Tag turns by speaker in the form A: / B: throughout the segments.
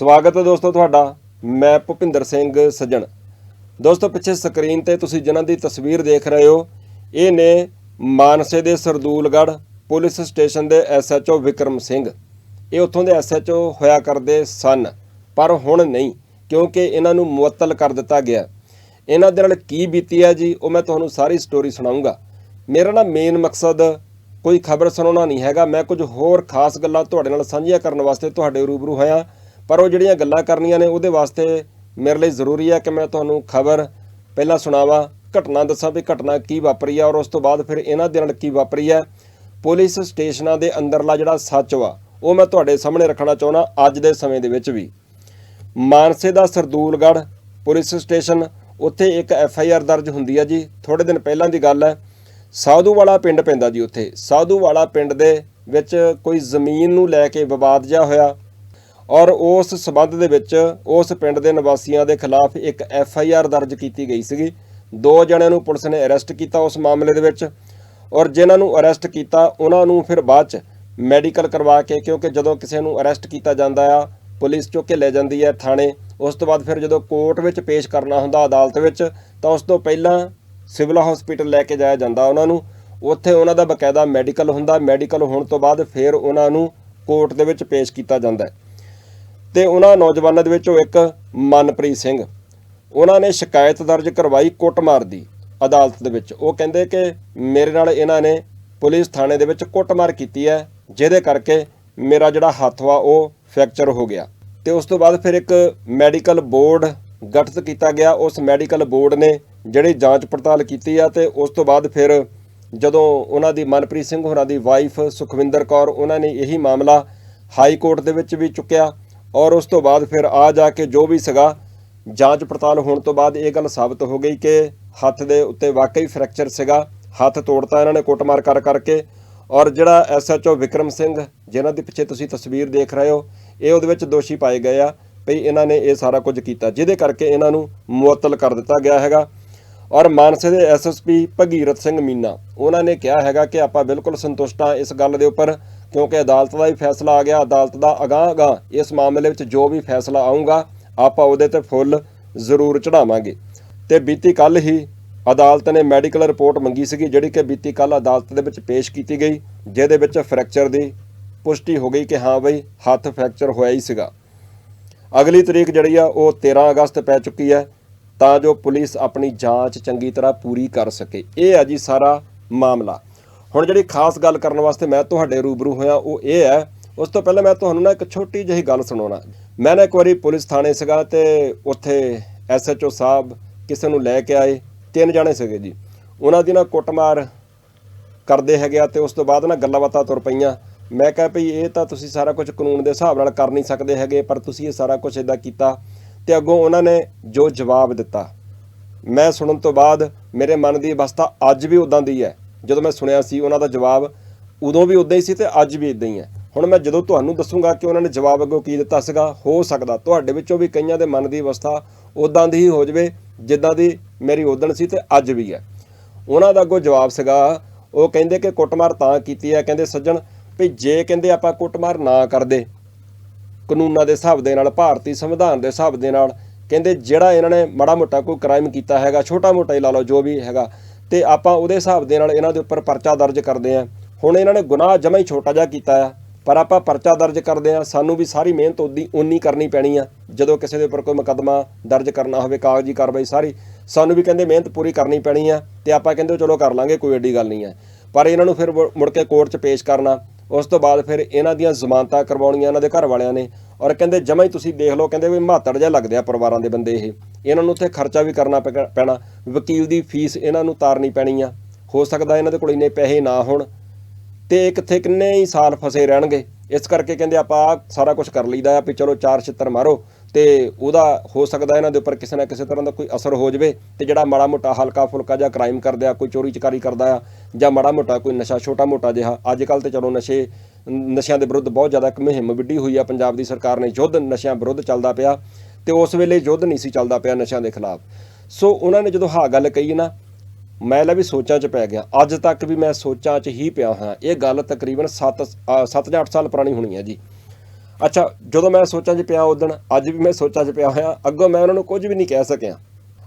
A: ਸਵਾਗਤ ਹੈ ਦੋਸਤੋ ਤੁਹਾਡਾ, ਮੈਂ ਭੁਪਿੰਦਰ ਸਿੰਘ ਸੱਜਣ। ਦੋਸਤੋ, ਪਿੱਛੇ ਸਕਰੀਨ ਤੇ ਤੁਸੀਂ ਜਿਨ੍ਹਾਂ ਦੀ ਤਸਵੀਰ ਦੇਖ ਰਹੇ ਹੋ, ਇਹ ਨੇ ਮਾਨਸੇ ਦੇ ਸਰਦੂਲਗੜ੍ਹ ਪੁਲਿਸ ਸਟੇਸ਼ਨ ਦੇ ਐਸਐਚਓ ਵਿਕਰਮ ਸਿੰਘ। ਇਹ ਉੱਥੋਂ ਦੇ ਐਸਐਚਓ ਹੋਇਆ ਕਰਦੇ ਸਨ, ਪਰ ਹੁਣ ਨਹੀਂ, ਕਿਉਂਕਿ ਇਹਨਾਂ ਨੂੰ ਮੁਅੱਤਲ ਕਰ ਦਿੱਤਾ ਗਿਆ। ਇਹਨਾਂ ਦੇ ਨਾਲ ਕੀ ਬੀਤੀ ਹੈ ਜੀ, ਉਹ ਮੈਂ ਤੁਹਾਨੂੰ ਸਾਰੀ ਸਟੋਰੀ ਸੁਣਾਉਂਗਾ ਮੇਰਾ ਨਾ ਮੇਨ ਮਕਸਦ ਕੋਈ ਖਬਰ ਸੁਣਾਉਣਾ ਨਹੀਂ ਹੈਗਾ, ਮੈਂ ਕੁਝ ਹੋਰ ਖਾਸ ਗੱਲਾਂ ਤੁਹਾਡੇ ਨਾਲ ਸਾਂਝੀਆਂ ਕਰਨ ਵਾਸਤੇ ਤੁਹਾਡੇ ਰੂਬਰੂ ਹੋਇਆ। ਪਰ ਉਹ ਜਿਹੜੀਆਂ ਗੱਲਾਂ ਕਰਨੀਆਂ ਨੇ ਉਹਦੇ ਵਾਸਤੇ ਮੇਰੇ ਲਈ ਜ਼ਰੂਰੀ ਹੈ ਕਿ ਮੈਂ ਤੁਹਾਨੂੰ ਖਬਰ ਪਹਿਲਾਂ ਸੁਣਾਵਾਂ, ਘਟਨਾ ਦੱਸਾਂ ਵੀ ਘਟਨਾ ਕੀ ਵਾਪਰੀ ਹੈ ਔਰ ਉਸ ਤੋਂ ਬਾਅਦ ਫਿਰ ਇਹਨਾਂ ਦੇ ਨਾਲ ਕੀ ਵਾਪਰੀ ਹੈ। ਪੁਲਿਸ ਸਟੇਸ਼ਨਾਂ ਦੇ ਅੰਦਰਲਾ ਜਿਹੜਾ ਸੱਚ ਵਾ, ਉਹ ਮੈਂ ਤੁਹਾਡੇ ਸਾਹਮਣੇ ਰੱਖਣਾ ਚਾਹੁੰਦਾ ਅੱਜ ਦੇ ਸਮੇਂ ਦੇ ਵਿੱਚ ਵੀ। ਮਾਨਸੇ ਦਾ ਸਰਦੂਲਗੜ੍ਹ ਪੁਲਿਸ ਸਟੇਸ਼ਨ, ਉੱਥੇ ਇੱਕ ਐਫ ਆਈ ਆਰ ਦਰਜ ਹੁੰਦੀ ਹੈ ਜੀ ਥੋੜੇ ਦਿਨ ਪਹਿਲਾਂ ਦੀ ਗੱਲ ਹੈ। ਸਾਧੂਵਾਲਾ ਪਿੰਡ ਪੈਂਦਾ ਜੀ ਉੱਥੇ। ਸਾਧੂਵਾਲਾ ਪਿੰਡ ਦੇ ਵਿੱਚ ਕੋਈ ਜ਼ਮੀਨ ਨੂੰ ਲੈ ਕੇ ਵਿਵਾਦ ਜਿਹਾ ਹੋਇਆ। ਔਰ ਉਸ ਸਬੰਧ ਦੇ ਵਿੱਚ ਉਸ ਪਿੰਡ ਦੇ ਨਿਵਾਸੀਆਂ ਦੇ ਖਿਲਾਫ ਇੱਕ ਐਫ ਆਈ ਆਰ ਦਰਜ ਕੀਤੀ ਗਈ ਸੀਗੀ। ਦੋ ਜਣਿਆਂ ਨੂੰ ਪੁਲਿਸ ਨੇ ਅਰੈਸਟ ਕੀਤਾ ਉਸ ਮਾਮਲੇ ਦੇ ਵਿੱਚ ਔਰ ਜਿਨ੍ਹਾਂ ਨੂੰ ਅਰੈਸਟ ਕੀਤਾ, ਉਹਨਾਂ ਨੂੰ ਫਿਰ ਬਾਅਦ ਚ ਮੈਡੀਕਲ ਕਰਵਾ ਕੇ ਕਿਉਂਕਿ ਜਦੋਂ ਕਿਸੇ ਨੂੰ ਅਰੈਸਟ ਕੀਤਾ ਜਾਂਦਾ ਆ, ਪੁਲਿਸ ਚੁੱਕ ਕੇ ਲੈ ਜਾਂਦੀ ਹੈ ਥਾਣੇ। ਉਸ ਤੋਂ ਬਾਅਦ ਫਿਰ ਜਦੋਂ ਕੋਰਟ ਵਿੱਚ ਪੇਸ਼ ਕਰਨਾ ਹੁੰਦਾ ਅਦਾਲਤ ਵਿੱਚ, ਤਾਂ ਉਸ ਤੋਂ ਪਹਿਲਾਂ ਸਿਵਲ ਹਸਪੀਟਲ ਲੈ ਕੇ ਜਾਇਆ ਜਾਂਦਾ ਉਹਨਾਂ ਨੂੰ। ਉੱਥੇ ਉਹਨਾਂ ਦਾ ਬਕਾਇਦਾ ਮੈਡੀਕਲ ਹੁੰਦਾ। ਮੈਡੀਕਲ ਹੋਣ ਤੋਂ ਬਾਅਦ ਫਿਰ ਉਹਨਾਂ ਨੂੰ ਕੋਰਟ ਦੇ ਵਿੱਚ ਪੇਸ਼ ਕੀਤਾ ਜਾਂਦਾ ਹੈ। ਤੇ ਉਹਨਾਂ ਨੌਜਵਾਨਾਂ ਦੇ ਵਿੱਚੋਂ ਇੱਕ ਮਨਪ੍ਰੀਤ ਸਿੰਘ। ਉਹਨਾਂ ਨੇ ਸ਼ਿਕਾਇਤ ਦਰਜ ਕਰਵਾਈ ਕੁੱਟਮਾਰ ਦੀ ਅਦਾਲਤ ਦੇ ਵਿੱਚ। ਉਹ ਕਹਿੰਦੇ ਕਿ ਮੇਰੇ ਨਾਲ ਇਹਨਾਂ ਨੇ ਪੁਲਿਸ ਥਾਣੇ ਦੇ ਵਿੱਚ ਕੁੱਟਮਾਰ ਕੀਤੀ ਹੈ, ਜਿਹਦੇ ਕਰਕੇ ਮੇਰਾ ਜਿਹੜਾ ਹੱਥ ਵਾ ਉਹ ਫ੍ਰੈਕਚਰ ਹੋ ਗਿਆ। ਤੇ ਉਸ ਤੋਂ ਬਾਅਦ ਫਿਰ ਇੱਕ ਮੈਡੀਕਲ ਬੋਰਡ ਗਠਿਤ ਕੀਤਾ ਗਿਆ। ਉਸ ਮੈਡੀਕਲ ਬੋਰਡ ਨੇ ਜਿਹੜੀ ਜਾਂਚ ਪੜਤਾਲ ਕੀਤੀ ਆ ਤੇ ਉਸ ਤੋਂ ਬਾਅਦ ਫਿਰ ਜਦੋਂ ਉਹਨਾਂ ਦੀ ਮਨਪ੍ਰੀਤ ਸਿੰਘ ਹੋਰਾਂ ਦੀ ਵਾਈਫ ਸੁਖਵਿੰਦਰ ਕੌਰ, ਉਹਨਾਂ ਨੇ ਇਹੀ ਮਾਮਲਾ ਹਾਈ ਕੋਰਟ ਦੇ ਵਿੱਚ ਵੀ ਚੁੱਕਿਆ। ਔਰ ਉਸ ਤੋਂ ਬਾਅਦ ਫਿਰ ਆ ਜਾ ਕੇ ਜੋ ਵੀ ਸੀਗਾ, ਜਾਂਚ ਪੜਤਾਲ ਹੋਣ ਤੋਂ ਬਾਅਦ ਇਹ ਗੱਲ ਸਾਬਤ ਹੋ ਗਈ ਕਿ ਹੱਥ ਦੇ ਉੱਤੇ ਵਾਕਈ ਫ੍ਰੈਕਚਰ ਸੀਗਾ, ਹੱਥ ਤੋੜਤਾ ਇਹਨਾਂ ਨੇ ਕੁੱਟਮਾਰ ਕਰ ਕਰਕੇ ਔਰ ਜਿਹੜਾ ਐਸਐਚਓ ਵਿਕਰਮ ਸਿੰਘ, ਜਿਨ੍ਹਾਂ ਦੇ ਪਿੱਛੇ ਤੁਸੀਂ ਤਸਵੀਰ ਦੇਖ ਰਹੇ ਹੋ, ਇਹ ਉਹਦੇ ਵਿੱਚ ਦੋਸ਼ੀ ਪਾਏ ਗਏ ਆ ਭਈ ਇਹਨਾਂ ਨੇ ਇਹ ਸਾਰਾ ਕੁਝ ਕੀਤਾ, ਜਿਹਦੇ ਕਰਕੇ ਇਹਨਾਂ ਨੂੰ ਮੁਅੱਤਲ ਕਰ ਦਿੱਤਾ ਗਿਆ ਹੈਗਾ। ਔਰ ਮਾਨਸੇ ਦੇ ਐਸਐਸਪੀ ਭਗੀਰਥ ਸਿੰਘ ਮੀਨਾ, ਉਹਨਾਂ ਨੇ ਕਿਹਾ ਹੈਗਾ ਕਿ ਆਪਾਂ ਬਿਲਕੁਲ ਸੰਤੁਸ਼ਟ ਹਾਂ ਇਸ ਗੱਲ ਦੇ ਉੱਪਰ ਕਿਉਂਕਿ ਅਦਾਲਤ ਦਾ ਹੀ ਫੈਸਲਾ ਆ ਗਿਆ, ਅਦਾਲਤ ਦਾ ਅਗਾਂਹ ਅਗਾਂਹ ਇਸ ਮਾਮਲੇ ਵਿੱਚ ਜੋ ਵੀ ਫੈਸਲਾ ਆਊਗਾ, ਆਪਾਂ ਉਹਦੇ ਤੇ ਫੁੱਲ ਜ਼ਰੂਰ ਚੜਾਵਾਂਗੇ ਤੇ ਬੀਤੀ ਕੱਲ ਹੀ ਅਦਾਲਤ ਨੇ ਮੈਡੀਕਲ ਰਿਪੋਰਟ ਮੰਗੀ ਸੀਗੀ, ਜਿਹੜੀ ਕਿ ਬੀਤੀ ਕੱਲ ਅਦਾਲਤ ਦੇ ਵਿੱਚ ਪੇਸ਼ ਕੀਤੀ ਗਈ, ਜਿਹਦੇ ਵਿੱਚ ਫ੍ਰੈਕਚਰ ਦੀ ਪੁਸ਼ਟੀ ਹੋ ਗਈ ਕਿ ਹਾਂ ਬਈ, ਹੱਥ ਫ੍ਰੈਕਚਰ ਹੋਇਆ ਹੀ ਸੀਗਾ। ਅਗਲੀ ਤਰੀਕ ਜਿਹੜੀ ਆ, ਉਹ 13 ਅਗਸਤ ਪੈ ਚੁੱਕੀ ਹੈ, ਤਾਂ ਜੋ ਪੁਲਿਸ ਆਪਣੀ ਜਾਂਚ ਚੰਗੀ ਤਰ੍ਹਾਂ ਪੂਰੀ ਕਰ ਸਕੇ। ਇਹ ਆ ਜੀ ਸਾਰਾ ਮਾਮਲਾ। ਹੁਣ ਜਿਹੜੀ ਖਾਸ ਗੱਲ ਕਰਨ ਵਾਸਤੇ ਮੈਂ ਤੁਹਾਡੇ ਰੂਬਰੂ ਹੋਇਆ, ਉਹ ਇਹ ਹੈ, ਉਸ ਤੋਂ ਪਹਿਲਾਂ ਮੈਂ ਤੁਹਾਨੂੰ ਨਾ ਇੱਕ ਛੋਟੀ ਜਿਹੀ ਗੱਲ ਸੁਣਾਉਣਾ। ਮੈਂ ਨਾ ਇੱਕ ਵਾਰੀ ਪੁਲਿਸ ਥਾਣੇ ਸੀਗਾ ਤੇ ਉੱਥੇ ਐਸਐਚਓ ਸਾਹਿਬ ਕਿਸੇ ਨੂੰ ਲੈ ਕੇ ਆਏ, ਤਿੰਨ ਜਣੇ ਸੀਗੇ ਜੀ। ਉਹਨਾਂ ਦੀ ਨਾ ਕੁੱਟਮਾਰ ਕਰਦੇ ਹੈਗੇ ਆ ਤੇ ਉਸ ਤੋਂ ਬਾਅਦ ਨਾ ਗੱਲਾਂ ਬਾਤਾਂ ਤੁਰ ਪਈਆਂ। ਮੈਂ ਕਿਹਾ ਭਈ ਇਹ ਤਾਂ ਤੁਸੀਂ ਸਾਰਾ ਕੁਝ ਕਾਨੂੰਨ ਦੇ ਹਿਸਾਬ ਨਾਲ ਕਰ ਨਹੀਂ ਸਕਦੇ ਹੈਗੇ, ਪਰ ਤੁਸੀਂ ਇਹ ਸਾਰਾ ਕੁਝ ਇਦਾਂ ਕੀਤਾ ਤੇ ਅੱਗੋਂ ਉਹਨਾਂ ਨੇ ਜੋ ਜਵਾਬ ਦਿੱਤਾ। ਮੈਂ ਸੁਣਨ ਤੋਂ ਬਾਅਦ ਮੇਰੇ ਮਨ ਦੀ ਅਵਸਥਾ ਅੱਜ ਵੀ ਉਦਾਂ ਦੀ ਹੈ। ਜਦੋਂ ਮੈਂ ਸੁਣਿਆ ਸੀ ਉਹਨਾਂ ਦਾ ਜਵਾਬ, ਉਦੋਂ ਵੀ ਉਦਾਂ ਹੀ ਸੀ ਤੇ ਅੱਜ ਵੀ ਇਦਾਂ ਹੀ ਹੈ। ਹੁਣ ਮੈਂ ਜਦੋਂ ਤੁਹਾਨੂੰ ਦੱਸੂਗਾ ਕਿ ਉਹਨਾਂ ਨੇ ਜਵਾਬ ਅੱਗੋਂ ਕੀ ਦਿੱਤਾ ਸੀਗਾ, ਹੋ ਸਕਦਾ ਤੁਹਾਡੇ ਵਿੱਚੋਂ ਵੀ ਕਈਆਂ ਦੇ ਮਨ ਦੀ ਅਵਸਥਾ ਉਦਾਂ ਦੀ ਹੀ ਹੋ ਜਵੇ, ਜਿੱਦਾਂ ਦੀ ਮੇਰੀ ਉਦਣ ਸੀ ਤੇ ਅੱਜ ਵੀ ਹੈ। ਉਹਨਾਂ ਦਾ ਅੱਗੋਂ ਜਵਾਬ ਸੀਗਾ, ਉਹ ਕਹਿੰਦੇ ਕਿ ਕੁੱਟਮਾਰ ਤਾਂ ਕੀਤੀ ਹੈ, ਕਹਿੰਦੇ ਸੱਜਣ ਵੀ ਜੇ ਕਹਿੰਦੇ ਆਪਾਂ ਕੁੱਟਮਾਰ ਨਾ ਕਰਦੇ, ਕਾਨੂੰਨਾਂ ਦੇ ਹਿਸਾਬ ਦੇ ਨਾਲ, ਭਾਰਤੀ ਸੰਵਿਧਾਨ ਦੇ ਹਿਸਾਬ ਦੇ ਨਾਲ, ਕਹਿੰਦੇ ਜਿਹੜਾ ਇਹਨਾਂ ਨੇ ਮਾੜਾ ਮੋਟਾ ਕੋਈ ਕ੍ਰਾਈਮ ਕੀਤਾ ਹੈਗਾ, ਛੋਟਾ ਮੋਟਾ ਹੀ ਲਾ ਲਓ ਜੋ ਵੀ ਹੈਗਾ ਤੇ ਆਪਾਂ ਉਹਦੇ ਹਿਸਾਬ ਦੇ ਨਾਲ ਇਹਨਾਂ ਦੇ ਉੱਪਰ ਪਰਚਾ ਦਰਜ ਕਰਦੇ ਆ ਹੁਣ ਇਹਨਾਂ ਨੇ ਗੁਨਾਹ ਜਮਾ ਹੀ ਛੋਟਾ ਜਿਹਾ ਕੀਤਾ ਆ, ਪਰ ਆਪਾਂ ਪਰਚਾ ਦਰਜ ਕਰਦੇ ਆ ਸਾਨੂੰ ਵੀ ਸਾਰੀ ਮਿਹਨਤ ਉਦੀ ਉਨੀ ਕਰਨੀ ਪੈਣੀ ਆ, ਜਦੋਂ ਕਿਸੇ ਦੇ ਉੱਪਰ ਕੋਈ ਮੁਕੱਦਮਾ ਦਰਜ ਕਰਨਾ ਹੋਵੇ, ਕਾਗਜ਼ੀ ਕਾਰਵਾਈ ਸਾਰੀ, ਸਾਨੂੰ ਵੀ ਕਹਿੰਦੇ ਮਿਹਨਤ ਪੂਰੀ ਕਰਨੀ ਪੈਣੀ ਆ ਤੇ ਆਪਾਂ ਕਹਿੰਦੇ ਚਲੋ ਕਰ ਲਾਂਗੇ, ਕੋਈ ਏਡੀ ਗੱਲ ਨਹੀਂ ਹੈ ਪਰ ਇਹਨਾਂ ਨੂੰ ਫਿਰ ਮੁੜ ਮੁੜ ਕੇ ਕੋਰਟ 'ਚ ਪੇਸ਼ ਕਰਨਾ ਉਸ ਤੋਂ ਬਾਅਦ ਫਿਰ ਇਹਨਾਂ ਦੀਆਂ ਜ਼ਮਾਨਤਾਂ ਕਰਵਾਉਣੀਆਂ ਇਹਨਾਂ ਦੇ ਘਰ ਵਾਲਿਆਂ ਨੇ ਔਰ ਕਹਿੰਦੇ ਜਮਾ ਹੀ ਤੁਸੀਂ ਦੇਖ ਲਓ, ਕਹਿੰਦੇ ਵੀ ਮਾਤੜ ਜਿਹਾ ਲੱਗਦੇ ਆ ਪਰਿਵਾਰਾਂ ਦੇ ਬੰਦੇ ਇਹ। ਇਹਨਾਂ ਨੂੰ ਉੱਥੇ ਖਰਚਾ ਵੀ ਕਰਨਾ ਪੈਗਾ- ਪੈਣਾ, ਵਕੀਲ ਦੀ ਫੀਸ ਇਹਨਾਂ ਨੂੰ ਤਾਰਨੀ ਪੈਣੀ ਆ। ਹੋ ਸਕਦਾ ਇਹਨਾਂ ਦੇ ਕੋਲ ਇੰਨੇ ਪੈਸੇ ਨਾ ਹੋਣ ਤੇ ਕਿੱਥੇ ਕਿੰਨੇ ਹੀ ਸਾਲ ਫਸੇ ਰਹਿਣਗੇ। ਇਸ ਕਰਕੇ ਕਹਿੰਦੇ ਆਪਾਂ ਆਹ ਸਾਰਾ ਕੁਝ ਕਰ ਲਈਦਾ ਆ ਵੀ ਚਲੋ ਚਾਰ ਛਿੱਤਰ ਮਾਰੋ। ਤੇ ਉਹਦਾ ਹੋ ਸਕਦਾ ਇਹਨਾਂ ਦੇ ਉੱਪਰ ਕਿਸੇ ਨਾ ਕਿਸੇ ਤਰ੍ਹਾਂ ਦਾ ਕੋਈ ਅਸਰ ਹੋ ਜਾਵੇ ਤੇ ਜਿਹੜਾ ਮਾੜਾ ਮੋਟਾ ਹਲਕਾ ਫੁਲਕਾ ਜਾਂ ਕ੍ਰਾਈਮ ਕਰਦੇ ਆ, ਕੋਈ ਚੋਰੀ ਚਕਾਰੀ ਕਰਦਾ ਆ ਜਾਂ ਮਾੜਾ ਮੋਟਾ ਕੋਈ ਨਸ਼ਾ ਛੋਟਾ ਮੋਟਾ ਜਿਹਾ, ਅੱਜ ਕੱਲ ਤੇ ਚਲੋ ਨਸ਼ੇ, ਨਸ਼ਿਆਂ ਦੇ ਵਿਰੁੱਧ ਬਹੁਤ ਜ਼ਿਆਦਾ ਇੱਕ ਮੁਹਿੰਮ ਵਿੱਢੀ ਹੋਈ ਆ, ਪੰਜਾਬ ਦੀ ਸਰਕਾਰ ਨੇ ਯੁੱਧ ਨਸ਼ਿਆਂ ਵਿਰੁੱਧ ਚੱਲਦਾ ਪਿਆ ਤੇ ਉਸ ਵੇਲੇ ਯੁੱਧ ਨਹੀਂ ਸੀ ਚੱਲਦਾ ਪਿਆ ਨਸ਼ਿਆਂ ਦੇ ਖਿਲਾਫ। ਸੋ ਉਹਨਾਂ ਨੇ ਜਦੋਂ ਹਾਂ ਗੱਲ ਕਹੀ ਨਾ, ਮੈਂ ਲੈ ਵੀ ਸੋਚਾਂ 'ਚ ਪੈ ਗਿਆ, ਅੱਜ ਤੱਕ ਵੀ ਮੈਂ ਸੋਚਾਂ 'ਚ ਹੀ ਪਿਆ ਹਾਂ, ਇਹ ਗੱਲ ਤਕਰੀਬਨ 7 7 ਜਾਂ 8 ਸਾਲ ਪੁਰਾਣੀ ਹੋਣੀ ਹੈ ਜੀ। ਅੱਛਾ, ਜਦੋਂ ਮੈਂ ਸੋਚਾਂ 'ਚ ਪਿਆ ਉਦਣ ਅੱਜ ਵੀ ਮੈਂ ਸੋਚਾਂ 'ਚ ਪਿਆ ਹੋਇਆ, ਅੱਗੋਂ ਮੈਂ ਉਹਨਾਂ ਨੂੰ ਕੁਝ ਵੀ ਨਹੀਂ ਕਹਿ ਸਕਿਆ।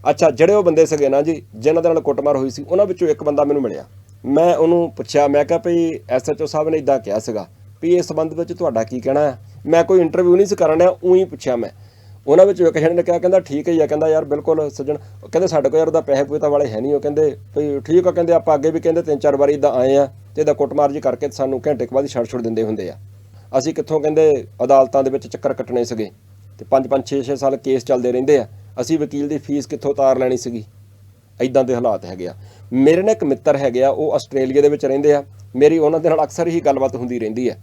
A: ਅੱਛਾ, ਜਿਹੜੇ ਉਹ ਬੰਦੇ ਸੀਗੇ ਨਾ ਜੀ, ਜਿਨ੍ਹਾਂ ਦੇ ਨਾਲ ਕੁੱਟਮਾਰ ਹੋਈ ਸੀ, ਉਹਨਾਂ ਵਿੱਚੋਂ ਇੱਕ ਬੰਦਾ ਮੈਨੂੰ ਮਿਲਿਆ। ਮੈਂ ਉਹਨੂੰ ਪੁੱਛਿਆ, ਮੈਂ ਕਿਹਾ ਭਈ ਐਸਐਚਓ ਸਾਹਿਬ ਨੇ ਇਦਾਂ ਕਿਹਾ ਸੀਗਾ ਵੀ ਇਸ ਸੰਬੰਧ ਵਿੱਚ ਤੁਹਾਡਾ ਕੀ ਕਹਿਣਾ ਹੈ? ਮੈਂ ਕੋਈ ਇੰਟਰਵਿਊ ਨਹੀਂ ਸੀ ਕਰਨ ਡਿਆ, ਉਹੀ ਪੁੱਛਿਆ ਮੈਂ। ਉਹਨਾਂ ਵਿੱਚੋਂ ਇੱਕ ਜਣੇ ਨੇ ਕਿਹਾ, ਕਹਿੰਦਾ ਠੀਕ ਹੈ ਜੀ, ਆ ਕਹਿੰਦਾ ਯਾਰ ਬਿਲਕੁਲ ਸੱਜਣ ਕਹਿੰਦੇ ਸਾਡੇ ਕੋਲ ਯਾਰ ਉਹਦਾ ਪੈਸੇ ਪੂਤਾ ਵਾਲੇ ਹੈ ਨਹੀਂ, ਉਹ ਕਹਿੰਦੇ ਵੀ ਠੀਕ ਆ, ਕਹਿੰਦੇ ਆਪਾਂ ਅੱਗੇ ਵੀ ਕਹਿੰਦੇ ਤਿੰਨ ਚਾਰ ਵਾਰੀ ਇਦਾਂ ਆਏ ਆ ਤੇ ਇਹਦਾ ਕੁੱਟਮਾਰ ਜੀ ਕਰਕੇ ਸਾਨੂੰ ਘੰਟੇ ਕੁ ਬਾਅਦ ਛੱਡ ਛੁੱਟ ਦਿੰਦੇ ਹੁੰਦੇ ਆ। ਅਸੀਂ ਕਿੱਥੋਂ ਕਹਿੰਦੇ ਅਦਾਲਤਾਂ ਦੇ ਵਿੱਚ ਚੱਕਰ ਕੱਟਣੇ ਸੀਗੇ ਤੇ 5 5 6 6 ਸਾਲ ਕੇਸ ਚੱਲਦੇ ਰਹਿੰਦੇ ਆ। ਅਸੀਂ ਵਕੀਲ ਦੀ ਫੀਸ ਕਿੱਥੋਂ ਉਤਾਰ ਲੈਣੀ ਸੀਗੀ? ਐਦਾਂ ਦੇ ਹਾਲਾਤ ਹੈਗੇ ਆ। ਮੇਰੇ ਨਾਲ ਇੱਕ ਮਿੱਤਰ ਹੈਗੇ ਆ, ਉਹ ਆਸਟ੍ਰੇਲੀਆ ਦੇ ਵਿੱਚ ਰਹਿੰਦੇ ਆ। ਮੇਰੀ ਉਹਨਾਂ ਦੇ ਨਾਲ ਅਕਸਰ ਹੀ ਗੱਲਬਾਤ ਹੁੰਦੀ ਰਹਿੰਦੀ ਆ।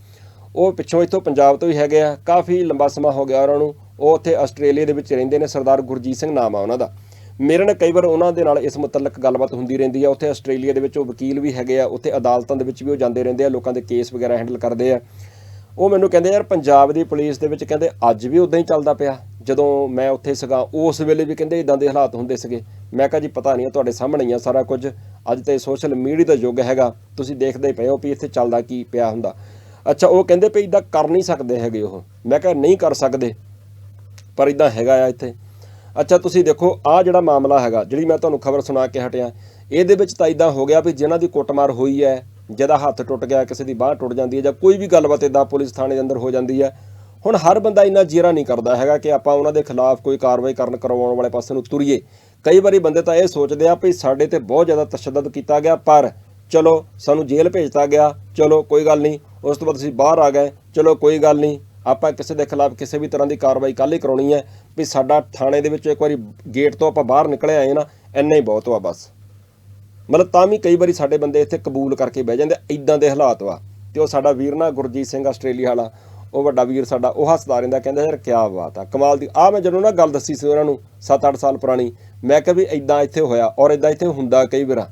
A: ਉਹ ਪਿੱਛੋਂ ਇੱਥੋਂ ਪੰਜਾਬ ਤੋਂ ਹੀ ਹੈਗੇ ਆ। ਕਾਫੀ ਲੰਬਾ ਸਮਾਂ ਹੋ ਗਿਆ ਉਹਨਾਂ ਨੂੰ। ਉਹ ਉੱਥੇ ਆਸਟ੍ਰੇਲੀਆ ਦੇ ਵਿੱਚ ਰਹਿੰਦੇ ਨੇ, ਸਰਦਾਰ ਗੁਰਜੀਤ ਸਿੰਘ ਨਾਮ ਆ ਉਹਨਾਂ ਦਾ। ਮੇਰੇ ਨਾਲ ਕਈ ਵਾਰ ਉਹਨਾਂ ਦੇ ਨਾਲ ਇਸ ਮੁਤਲਕ ਗੱਲਬਾਤ ਹੁੰਦੀ ਰਹਿੰਦੀ ਆ। ਉੱਥੇ ਆਸਟ੍ਰੇਲੀਆ ਦੇ ਵਿੱਚ ਉਹ ਵਕੀਲ ਵੀ ਹੈਗੇ ਆ। ਉੱਥੇ ਅਦਾਲਤਾਂ ਦੇ ਵਿੱਚ ਵੀ ਉਹ ਜਾਂਦੇ ਰਹਿੰਦੇ ਆ। ਲੋਕਾਂ ਦੇ ਕੇਸ ਵਗੈਰਾ ਹੈਂਡਲ ਕਰਦੇ ਆ। ਉਹ ਮੈਨੂੰ ਕਹਿੰਦੇ, ਯਾਰ, ਪੰਜਾਬ ਦੀ ਪੁਲਿਸ ਦੇ ਵਿੱਚ, ਕਹਿੰਦੇ, ਅੱਜ ਵੀ ਉਦਾਂ ਹੀ ਚੱਲਦਾ ਪਿਆ। ਜਦੋਂ ਮੈਂ ਉੱਥੇ ਸੀਗਾ, ਉਸ ਵੇਲੇ ਵੀ ਕਹਿੰਦੇ ਇਦਾਂ ਦੇ ਹਾਲਾਤ ਹੁੰਦੇ ਸੀਗੇ। ਮੈਂ ਕਿਹਾ, ਜੀ, ਪਤਾ ਨਹੀਂ ਤੁਹਾਡੇ ਸਾਹਮਣੇ ਹੀ ਆ ਸਾਰਾ ਕੁਝ। ਅੱਜ ਤੇ ਸੋਸ਼ਲ ਮੀਡੀਆ ਦਾ ਯੁੱਗ ਹੈਗਾ। ਤੁਸੀਂ ਦੇਖਦੇ ਪਏ ਹੋ ਵੀ ਇੱਥੇ ਚੱਲਦਾ ਕੀ ਪਿਆ ਹੁੰਦਾ। ਅੱਛਾ, ਉਹ ਕਹਿੰਦੇ ਵੀ ਇਦਾਂ ਕਰ ਨਹੀਂ ਸਕਦੇ ਹੈਗੇ ਉਹ। ਮੈਂ ਕਿਹਾ, ਨਹੀਂ ਕਰ ਸਕਦੇ, ਪਰ ਇਦਾਂ ਹੈਗਾ ਆ ਇੱਥੇ। ਅੱਛਾ, ਤੁਸੀਂ ਦੇਖੋ ਆ ਜਿਹੜਾ ਮਾਮਲਾ ਹੈਗਾ, ਜਿਹੜੀ ਮੈਂ ਤੁਹਾਨੂੰ ਖਬਰ ਸੁਣਾ ਕੇ ਹਟਿਆ, ਇਹਦੇ ਵਿੱਚ ਤਾਂ ਇਦਾਂ ਹੋ ਗਿਆ ਵੀ ਜਿਨ੍ਹਾਂ ਦੀ ਕੁੱਟਮਾਰ ਹੋਈ ਹੈ ਜਿਹਦਾ ਹੱਥ ਟੁੱਟ ਗਿਆ, ਕਿਸੇ ਦੀ ਬਾਹ ਟੁੱਟ ਜਾਂਦੀ ਹੈ ਜਾਂ ਕੋਈ ਵੀ ਗੱਲਬਾਤ ਇਦਾਂ ਪੁਲਿਸ ਥਾਣੇ ਦੇ ਅੰਦਰ ਹੋ ਜਾਂਦੀ ਹੈ। ਹੁਣ ਹਰ ਬੰਦਾ ਇੰਨਾ ਜੀਰਾ ਨਹੀਂ ਕਰਦਾ ਹੈਗਾ ਕਿ ਆਪਾਂ ਉਹਨਾਂ ਦੇ ਖਿਲਾਫ ਕੋਈ ਕਾਰਵਾਈ ਕਰਨ ਕਰਵਾਉਣ ਵਾਲੇ ਪਾਸੇ ਨੂੰ ਤੁਰੀਏ। ਕਈ ਵਾਰੀ ਬੰਦੇ ਤਾਂ ਇਹ ਸੋਚਦੇ ਆ ਵੀ ਸਾਡੇ ਤੇ ਬਹੁਤ ਜ਼ਿਆਦਾ ਤਸ਼ੱਦਦ ਕੀਤਾ ਗਿਆ, ਪਰ ਚਲੋ ਸਾਨੂੰ ਜੇਲ੍ਹ ਭੇਜਤਾ ਗਿਆ, ਚਲੋ ਕੋਈ ਗੱਲ ਨਹੀਂ, ਉਸ ਤੋਂ ਬਾਅਦ ਅਸੀਂ ਬਾਹਰ ਆ ਗਏ, ਚਲੋ ਕੋਈ ਗੱਲ ਨਹੀਂ, ਆਪਾਂ ਕਿਸੇ ਦੇ ਖਿਲਾਫ ਕਿਸੇ ਵੀ ਤਰ੍ਹਾਂ ਦੀ ਕਾਰਵਾਈ ਕੱਲ੍ਹ ਹੀ ਕਰਾਉਣੀ ਹੈ ਵੀ ਸਾਡਾ ਥਾਣੇ ਦੇ ਵਿੱਚ ਇੱਕ ਵਾਰੀ ਗੇਟ ਤੋਂ ਆਪਾਂ ਬਾਹਰ ਨਿਕਲੇ ਆਏ ਨਾ, ਇੰਨਾ ਹੀ ਬਹੁਤ ਵਾ ਬਸ। ਮਤਲਬ ਤਾਂ ਵੀ ਕਈ ਵਾਰੀ ਸਾਡੇ ਬੰਦੇ ਇੱਥੇ ਕਬੂਲ ਕਰਕੇ ਬਹਿ ਜਾਂਦੇ ਇਦਾਂ ਦੇ ਹਾਲਾਤ ਵਾ। ਤੇ ਉਹ ਸਾਡਾ ਵੀਰ ਨਾ ਗੁਰਜੀਤ ਸਿੰਘ ਆਸਟ੍ਰੇਲੀਆ ਵਾਲਾ, ਉਹ ਵੱਡਾ ਵੀਰ ਸਾਡਾ, ਉਹ ਹੱਸਦਾ ਰਹਿੰਦਾ, ਕਹਿੰਦਾ, ਯਾਰ ਕੀ ਬਾਤ ਆ, ਕਮਾਲ ਦੀ ਆ ਮੈਂ ਜਦੋਂ ਨਾ ਗੱਲ ਦੱਸੀ ਸੀ ਉਹਨਾਂ ਨੂੰ 7-8 ਸਾਲ ਪੁਰਾਣੀ, ਮੈਂ ਕਿਹਾ ਵੀ ਇਦਾਂ ਇੱਥੇ ਹੋਇਆ ਔਰ ਇਦਾਂ ਇੱਥੇ ਹੁੰਦਾ ਕਈ ਵਾਰ।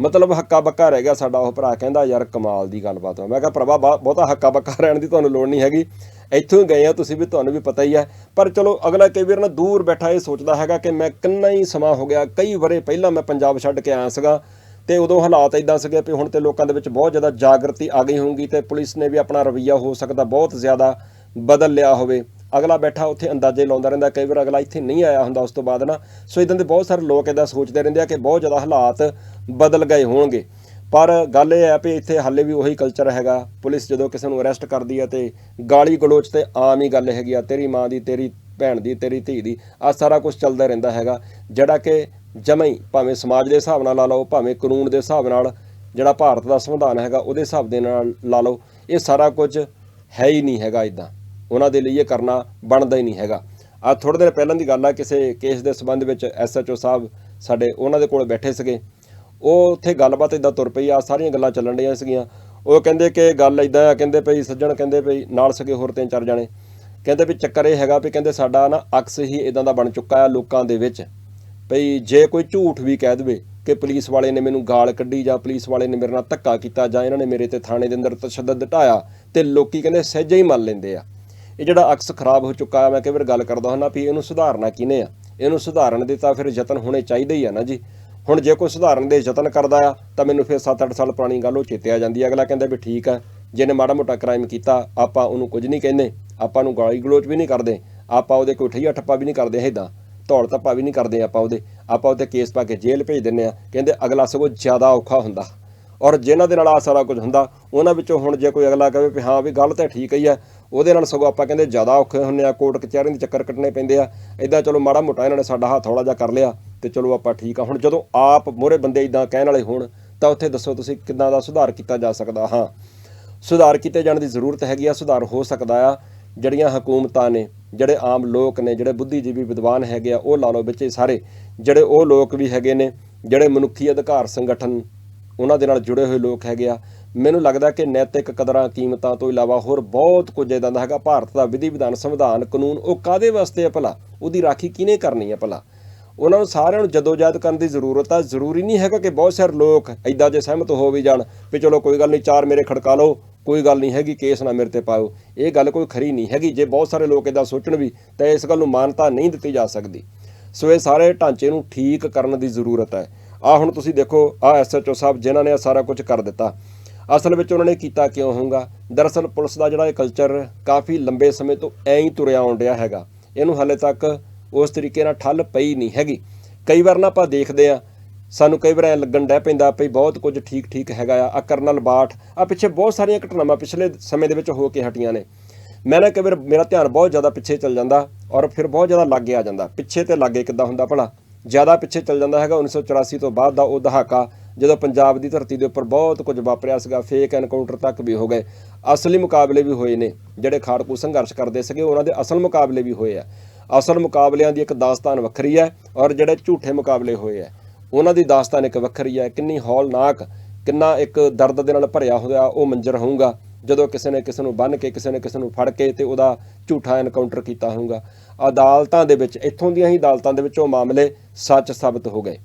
A: ਮਤਲਬ ਹੱਕਾ ਬੱਕਾ ਰਹਿ ਗਿਆ ਸਾਡਾ, ਉਹ ਭਰਾ ਕਹਿੰਦਾ, ਯਾਰ ਕਮਾਲ ਦੀ ਗੱਲਬਾਤ ਆ ਮੈਂ ਕਿਹਾ, ਪ੍ਰਭਾ, ਬਾ- ਬਹੁਤਾ ਹੱਕਾ ਬੱਕਾ ਰਹਿਣ ਦੀ ਤੁਹਾਨੂੰ ਲੋੜ ਨਹੀਂ ਹੈਗੀ। ਇੱਥੋਂ ਹੀ ਗਏ ਆ ਤੁਸੀਂ ਵੀ, ਤੁਹਾਨੂੰ ਵੀ ਪਤਾ ਹੀ ਹੈ। ਪਰ ਚਲੋ, ਅਗਲਾ ਕਈ ਵਾਰ ਨਾ ਦੂਰ ਬੈਠਾ ਇਹ ਸੋਚਦਾ ਹੈਗਾ ਕਿ ਮੈਂ ਕਿੰਨਾ ਹੀ ਸਮਾਂ ਹੋ ਗਿਆ, ਕਈ ਵਰੇ ਪਹਿਲਾਂ ਮੈਂ ਪੰਜਾਬ ਛੱਡ ਕੇ ਆਇਆ ਸੀਗਾ ਤੇ ਉਦੋਂ ਹਾਲਾਤ ਇਦਾਂ ਸੀਗੇ ਵੀ ਹੁਣ ਤੇ ਲੋਕਾਂ ਦੇ ਵਿੱਚ ਬਹੁਤ ਜ਼ਿਆਦਾ ਜਾਗਰਤੀ ਆ ਗਈ ਹੋਊਗੀ ਤੇ ਪੁਲਿਸ ਨੇ ਵੀ ਆਪਣਾ ਰਵੱਈਆ ਹੋ ਸਕਦਾ, ਬਹੁਤ ਜ਼ਿਆਦਾ ਬਦਲ ਲਿਆ ਹੋਵੇ। ਅਗਲਾ ਬੈਠਾ ਉੱਥੇ ਅੰਦਾਜ਼ੇ ਲਾਉਂਦਾ ਰਹਿੰਦਾ, ਕਈ ਵਾਰ ਅਗਲਾ ਇੱਥੇ ਨਹੀਂ ਆਇਆ ਹੁੰਦਾ ਉਸ ਤੋਂ ਬਾਅਦ ਨਾ। ਸੋ ਇਦਾਂ ਦੇ ਬਹੁਤ ਸਾਰੇ ਲੋਕ ਇਦਾਂ ਸੋਚਦੇ ਰਹਿੰਦੇ ਆ ਕਿ ਬਹੁਤ ਜ਼ਿਆਦਾ ਹਾਲਾਤ ਬਦਲ ਗਏ ਹੋਣਗੇ। ਪਰ ਗੱਲ ਇਹ ਹੈ ਵੀ ਇੱਥੇ ਹਾਲੇ ਵੀ ਉਹੀ ਕਲਚਰ ਹੈਗਾ। ਪੁਲਿਸ ਜਦੋਂ ਕਿਸੇ ਨੂੰ ਅਰੈਸਟ ਕਰਦੀ ਹੈ ਤੇ ਗਾਲੀ ਗਲੋਚ ਤੇ ਆਮ ਹੀ ਗੱਲ ਹੈਗੀ ਆ, ਤੇਰੀ ਮਾਂ ਦੀ, ਤੇਰੀ ਭੈਣ ਦੀ, ਤੇਰੀ ਧੀ ਦੀ ਆ ਸਾਰਾ ਕੁਝ ਚੱਲਦਾ ਰਹਿੰਦਾ ਹੈਗਾ। ਜਿਹੜਾ ਕਿ ਜਮਾਂ ਭਾਵੇਂ ਸਮਾਜ ਦੇ ਹਿਸਾਬ ਨਾਲ ਲਾ ਲਓ, ਭਾਵੇਂ ਕਾਨੂੰਨ ਦੇ ਹਿਸਾਬ ਨਾਲ ਜਿਹੜਾ ਭਾਰਤ ਦਾ ਸੰਵਿਧਾਨ ਹੈਗਾ, ਉਹਦੇ ਹਿਸਾਬ ਦੇ ਨਾਲ ਲਾ ਲਓ, ਇਹ ਸਾਰਾ ਕੁਝ ਹੈ ਹੀ ਨਹੀਂ ਹੈਗਾ ਇਦਾਂ ਉਹਨਾਂ ਦੇ ਲਈ ਇਹ ਕਰਨਾ ਬਣਦਾ ਹੀ ਨਹੀਂ ਹੈਗਾ। ਆ ਥੋੜੇ ਦਿਨ ਪਹਿਲਾਂ ਦੀ ਗੱਲ ਆ, ਕਿਸੇ ਕੇਸ ਦੇ ਸੰਬੰਧ ਵਿੱਚ ਐਸਐਚਓ ਸਾਹਿਬ ਸਾਡੇ ਉਹਨਾਂ ਦੇ ਕੋਲ ਬੈਠੇ ਸੀਗੇ। ਉਹ ਉੱਥੇ ਗੱਲਬਾਤ ਇਦਾਂ ਤੁਰ ਪਈ ਆ, ਸਾਰੀਆਂ ਗੱਲਾਂ ਚੱਲਣ ਡਈਆਂ ਸੀਗੀਆਂ। ਉਹ ਕਹਿੰਦੇ ਕਿ ਗੱਲ ਇਦਾਂ ਆ, ਕਹਿੰਦੇ ਭਈ ਸੱਜਣ, ਕਹਿੰਦੇ ਭਈ ਨਾਲ ਸਕੇ ਹੋਰ ਤਿੰਨ ਚਾਰ ਜਾਣੇ। ਕਹਿੰਦੇ ਵੀ ਚੱਕਰ ਇਹ ਹੈਗਾ ਵੀ ਕਹਿੰਦੇ ਸਾਡਾ ਨਾ ਅਕਸ ਹੀ ਇਦਾਂ ਦਾ ਬਣ ਚੁੱਕਾ ਆ ਲੋਕਾਂ ਦੇ ਵਿੱਚ। ਭਈ ਜੇ ਕੋਈ ਝੂਠ ਵੀ ਕਹਿ ਦੇਵੇ ਕਿ ਪੁਲਿਸ ਵਾਲੇ ਨੇ ਮੈਨੂੰ ਗਾਲ ਕੱਢੀ ਜਾਂ ਪੁਲਿਸ ਵਾਲੇ ਨੇ ਮੇਰੇ ਨਾਲ ਧੱਕਾ ਕੀਤਾ ਜਾਂ ਇਹਨਾਂ ਨੇ ਮੇਰੇ ਤੇ ਥਾਣੇ ਦੇ ਅੰਦਰ ਤਸ਼ੱਦਦ ਢਾਇਆ ਤੇ ਲੋਕੀ ਕਹਿੰਦੇ ਸਹਿਜੇ ਹੀ ਮੰਨ ਲੈਂਦੇ ਆ। ਇਹ ਜਿਹੜਾ ਅਕਸ ਖਰਾਬ ਹੋ ਚੁੱਕਾ ਆ ਮੈਂ ਕਈ ਵਾਰ ਗੱਲ ਕਰਦਾ ਹੁੰਦਾ ਵੀ ਇਹਨੂੰ ਸੁਧਾਰਨਾ ਕਿਨੇ ਆ? ਇਹਨੂੰ ਸੁਧਾਰਨ ਦੇ ਤਾਂ ਫਿਰ ਯਤਨ ਹੋਣੇ ਚਾਹੀਦੇ ਹੀ ਆ ਨਾ ਜੀ। ਹੁਣ ਜੇ ਕੋਈ ਸੁਧਾਰਨ ਦੇ ਯਤਨ ਕਰਦਾ ਆ, ਤਾਂ ਮੈਨੂੰ ਫਿਰ 7-8 ਸਾਲ ਪੁਰਾਣੀ ਗੱਲ ਉਹ ਚੇਤੇ ਆ ਜਾਂਦੀ ਹੈ ਅਗਲਾ ਕਹਿੰਦਾ ਵੀ ਠੀਕ ਆ, ਜਿਹਨੇ ਮਾੜਾ ਮੋਟਾ ਕ੍ਰਾਈਮ ਕੀਤਾ, ਆਪਾਂ ਉਹਨੂੰ ਕੁਝ ਨਹੀਂ ਕਹਿੰਦੇ। ਆਪਾਂ ਨੂੰ ਗਾਲੀ ਗਲੋਚ ਵੀ ਨਹੀਂ ਕਰਦੇ। ਆਪਾਂ ਉਹਦੇ ਕੋਈ ਠਈਆ ਠੱਪਾ ਵੀ ਨਹੀਂ ਕਰਦੇ ਹੈਦਾਂ ਧੌਲ ਧੱਪਾ ਵੀ ਨਹੀਂ ਕਰਦੇ ਆਪਾਂ ਉਹਦੇ। ਆਪਾਂ ਉਹਦੇ ਕੇਸ ਪਾ ਕੇ ਜੇਲ੍ਹ ਭੇਜ ਦਿੰਨੇ ਆ। ਕਹਿੰਦੇ ਅਗਲਾ ਸਗੋਂ ਜ਼ਿਆਦਾ ਔਖਾ ਹੁੰਦਾ। ਔਰ ਜਿਨ੍ਹਾਂ ਦੇ ਨਾਲ ਆ ਸਾਰਾ ਕੁਝ ਹੁੰਦਾ, ਉਹਨਾਂ ਵਿੱਚੋਂ ਹੁਣ ਜੇ ਕੋਈ ਅਗਲਾ ਕਹੇ ਵੀ ਹਾਂ ਵੀ ਗੱਲ ਤਾਂ ਠੀਕ ਹੀ ਆ, ਉਹਦੇ ਨਾਲ ਸਗੋਂ ਆਪਾਂ ਕਹਿੰਦੇ ਜ਼ਿਆਦਾ ਔਖੇ ਹੁੰਨੇ ਆ, ਕੋਰਟ ਕਚਹਿਰੀਆਂ ਦੇ ਚੱਕਰ ਕੱਟਣੇ ਪੈਂਦੇ ਆ ਇਦਾਂ ਚਲੋ ਮਾੜਾ ਮੋਟਾ ਇਹਨਾਂ ਨੇ ਸਾਡਾ ਹੱਥ ਹੌਲਾ ਜਿਹਾ ਕਰ ਲਿਆ ਤੇ ਚਲੋ ਆਪਾਂ ਠੀਕ ਆ। ਹੁਣ ਜਦੋਂ ਆਪ ਮੋਰੇ ਬੰਦੇ ਇਦਾਂ ਕਹਿਣ ਵਾਲੇ ਹੋਣ, ਤਾਂ ਉੱਥੇ ਦੱਸੋ ਤੁਸੀਂ ਕਿੱਦਾਂ ਦਾ ਸੁਧਾਰ ਕੀਤਾ ਜਾ ਸਕਦਾ? ਹਾਂ, ਸੁਧਾਰ ਕੀਤੇ ਜਾਣ ਦੀ ਜ਼ਰੂਰਤ ਹੈਗੀ ਆ, ਸੁਧਾਰ ਹੋ ਸਕਦਾ ਆ। ਜਿਹੜੀਆਂ ਹਕੂਮਤਾਂ ਨੇ, ਜਿਹੜੇ ਆਮ ਲੋਕ ਨੇ, ਜਿਹੜੇ ਬੁੱਧੀਜੀਵੀ ਵਿਦਵਾਨ ਹੈਗੇ ਆ, ਉਹ ਲਾ ਲਓ ਵਿੱਚ ਸਾਰੇ, ਜਿਹੜੇ ਉਹ ਲੋਕ ਵੀ ਹੈਗੇ ਨੇ, ਜਿਹੜੇ ਮਨੁੱਖੀ ਅਧਿਕਾਰ ਸੰਗਠਨ ਉਹਨਾਂ ਦੇ ਨਾਲ ਜੁੜੇ ਹੋਏ ਲੋਕ ਹੈਗੇ ਆ। ਮੈਨੂੰ ਲੱਗਦਾ ਕਿ ਨੈਤਿਕ ਕਦਰਾਂ, ਕੀਮਤਾਂ ਤੋਂ ਇਲਾਵਾ ਹੋਰ ਬਹੁਤ ਕੁਝ ਇਦਾਂ ਦਾ ਹੈਗਾ। ਭਾਰਤ ਦਾ ਵਿਧੀ ਵਿਧਾਨ, ਸੰਵਿਧਾਨ, ਕਾਨੂੰਨ, ਉਹ ਕਾਦੇ ਵਾਸਤੇ ਆ ਭਲਾ? ਉਹਦੀ ਰਾਖੀ ਕਿਹਨੇ ਕਰਨੀ ਆ ਭਲਾ? ਉਹਨਾਂ ਨੂੰ ਸਾਰਿਆਂ ਨੂੰ ਜਦੋਜਹਿਦ ਕਰਨ ਦੀ ਜ਼ਰੂਰਤ ਆ। ਜ਼ਰੂਰੀ ਨਹੀਂ ਹੈਗਾ ਕਿ ਬਹੁਤ ਸਾਰੇ ਲੋਕ ਐਦਾਂ ਜੇ ਸਹਿਮਤ ਹੋ ਵੀ ਜਾਣ ਵੀ ਚਲੋ ਕੋਈ ਗੱਲ ਨਹੀਂ, ਚਾਰ ਮੇਰੇ ਖੜਕਾ ਲਓ, ਕੋਈ ਗੱਲ ਨਹੀਂ ਹੈਗੀ, ਕੇਸ ਨਾ ਮੇਰੇ ਤੇ ਪਾਓ ਇਹ ਗੱਲ ਕੋਈ ਖਰੀ ਨਹੀਂ ਹੈਗੀ। ਜੇ ਬਹੁਤ ਸਾਰੇ ਲੋਕ ਇਦਾਂ ਸੋਚਣ ਵੀ, ਤਾਂ ਇਸ ਗੱਲ ਨੂੰ ਮਾਨਤਾ ਨਹੀਂ ਦਿੱਤੀ ਜਾ ਸਕਦੀ। ਸੋ ਇਹ ਸਾਰੇ ਢਾਂਚੇ ਨੂੰ ਠੀਕ ਕਰਨ ਦੀ ਜ਼ਰੂਰਤ ਹੈ। ਆ ਹੁਣ ਤੁਸੀਂ ਦੇਖੋ, ਆ ਐਸਐਚਓ ਸਾਹਿਬ ਜਿਨ੍ਹਾਂ ਨੇ ਇਹ ਸਾਰਾ ਕੁਝ ਕਰ ਦਿੱਤਾ। ਅਸਲ ਵਿੱਚ ਉਹਨਾਂ ਨੇ ਕੀਤਾ ਕਿਉਂ ਹੋਊਗਾ? ਦਰਅਸਲ ਪੁਲਿਸ ਦਾ ਜਿਹੜਾ ਇਹ ਕਲਚਰ ਕਾਫੀ ਲੰਬੇ ਸਮੇਂ ਤੋਂ ਐਂ ਹੀ ਤੁਰਿਆ ਆਉਣ ਡਿਆ ਹੈਗਾ। ਇਹਨੂੰ ਹਾਲੇ ਤੱਕ ਉਸ ਤਰੀਕੇ ਨਾਲ ਠੱਲ ਪਈ ਨਹੀਂ ਹੈਗੀ। ਕਈ ਵਾਰ ਨਾ ਆਪਾਂ ਦੇਖਦੇ ਆ ਸਾਨੂੰ ਕਈ ਵਾਰ ਐ ਲੱਗਣ ਡੈ ਪੈਂਦਾ ਪਈ ਬਹੁਤ ਕੁਝ ਠੀਕ ਠੀਕ ਹੈਗਾ ਆ ਆ ਕਰਨਲ ਬਾਠ ਆ ਪਿੱਛੇ ਬਹੁਤ ਸਾਰੀਆਂ ਘਟਨਾਵਾਂ ਪਿਛਲੇ ਸਮੇਂ ਦੇ ਵਿੱਚ ਹੋ ਕੇ ਹਟੀਆਂ ਨੇ। ਮੈਂ ਨਾ ਕਈ ਵਾਰ ਮੇਰਾ ਧਿਆਨ ਬਹੁਤ ਜ਼ਿਆਦਾ ਪਿੱਛੇ ਚੱਲ ਜਾਂਦਾ ਔਰ ਫਿਰ ਬਹੁਤ ਜ਼ਿਆਦਾ ਲਾਗੇ ਆ ਜਾਂਦਾ। ਪਿੱਛੇ ਤੇ ਲਾਗੇ ਕਿੱਦਾਂ ਹੁੰਦਾ ਭਲਾ? ਜ਼ਿਆਦਾ ਪਿੱਛੇ ਚੱਲ ਜਾਂਦਾ ਹੈਗਾ 1984 ਤੋਂ ਬਾਅਦ ਦਾ ਉਹ ਦਹਾਕਾ, ਜਦੋਂ ਪੰਜਾਬ ਦੀ ਧਰਤੀ ਦੇ ਉੱਪਰ ਬਹੁਤ ਕੁਝ ਵਾਪਰਿਆ ਸੀਗਾ ਫੇਕ ਐਨਕਾਊਂਟਰ ਤੱਕ ਵੀ ਹੋ ਗਏ। ਅਸਲੀ ਮੁਕਾਬਲੇ ਵੀ ਹੋਏ ਨੇ, ਜਿਹੜੇ ਖਾੜਕੂ ਸੰਘਰਸ਼ ਕਰਦੇ ਸੀਗੇ, ਉਹਨਾਂ ਦੇ ਅਸਲ ਮੁਕਾਬਲੇ ਵੀ ਹੋਏ ਆ। ਅਸਲ ਮੁਕਾਬਲਿਆਂ ਦੀ ਇੱਕ ਦਾਸਤਾਨ ਵੱਖਰੀ ਹੈ ਔਰ ਜਿਹੜੇ ਝੂਠੇ ਮੁਕਾਬਲੇ ਹੋਏ ਆ, ਉਹਨਾਂ ਦੀ ਦਾਸਤਾਨ ਇੱਕ ਵੱਖਰੀ ਹੈ। ਕਿੰਨੀ ਹੌਲਨਾਕ, ਕਿੰਨਾ ਇੱਕ ਦਰਦ ਦੇ ਨਾਲ ਭਰਿਆ ਹੋਇਆ ਉਹ ਮੰਜ਼ਰ ਹੋਊਗਾ। ਜਦੋਂ ਕਿਸੇ ਨੇ ਕਿਸੇ ਨੂੰ ਬੰਨ ਕੇ, ਕਿਸੇ ਨੇ ਕਿਸੇ ਨੂੰ ਫੜ ਕੇ ਤੇ ਉਹਦਾ ਝੂਠਾ ਐਨਕਾਊਂਟਰ ਕੀਤਾ ਹੋਊਗਾ। ਅਦਾਲਤਾਂ ਦੇ ਵਿੱਚ, ਇੱਥੋਂ ਦੀਆਂ ਹੀ ਅਦਾਲਤਾਂ ਦੇ ਵਿੱਚ ਉਹ ਮਾਮਲੇ ਸੱਚ ਸਾਬਤ ਹੋ ਗਏ।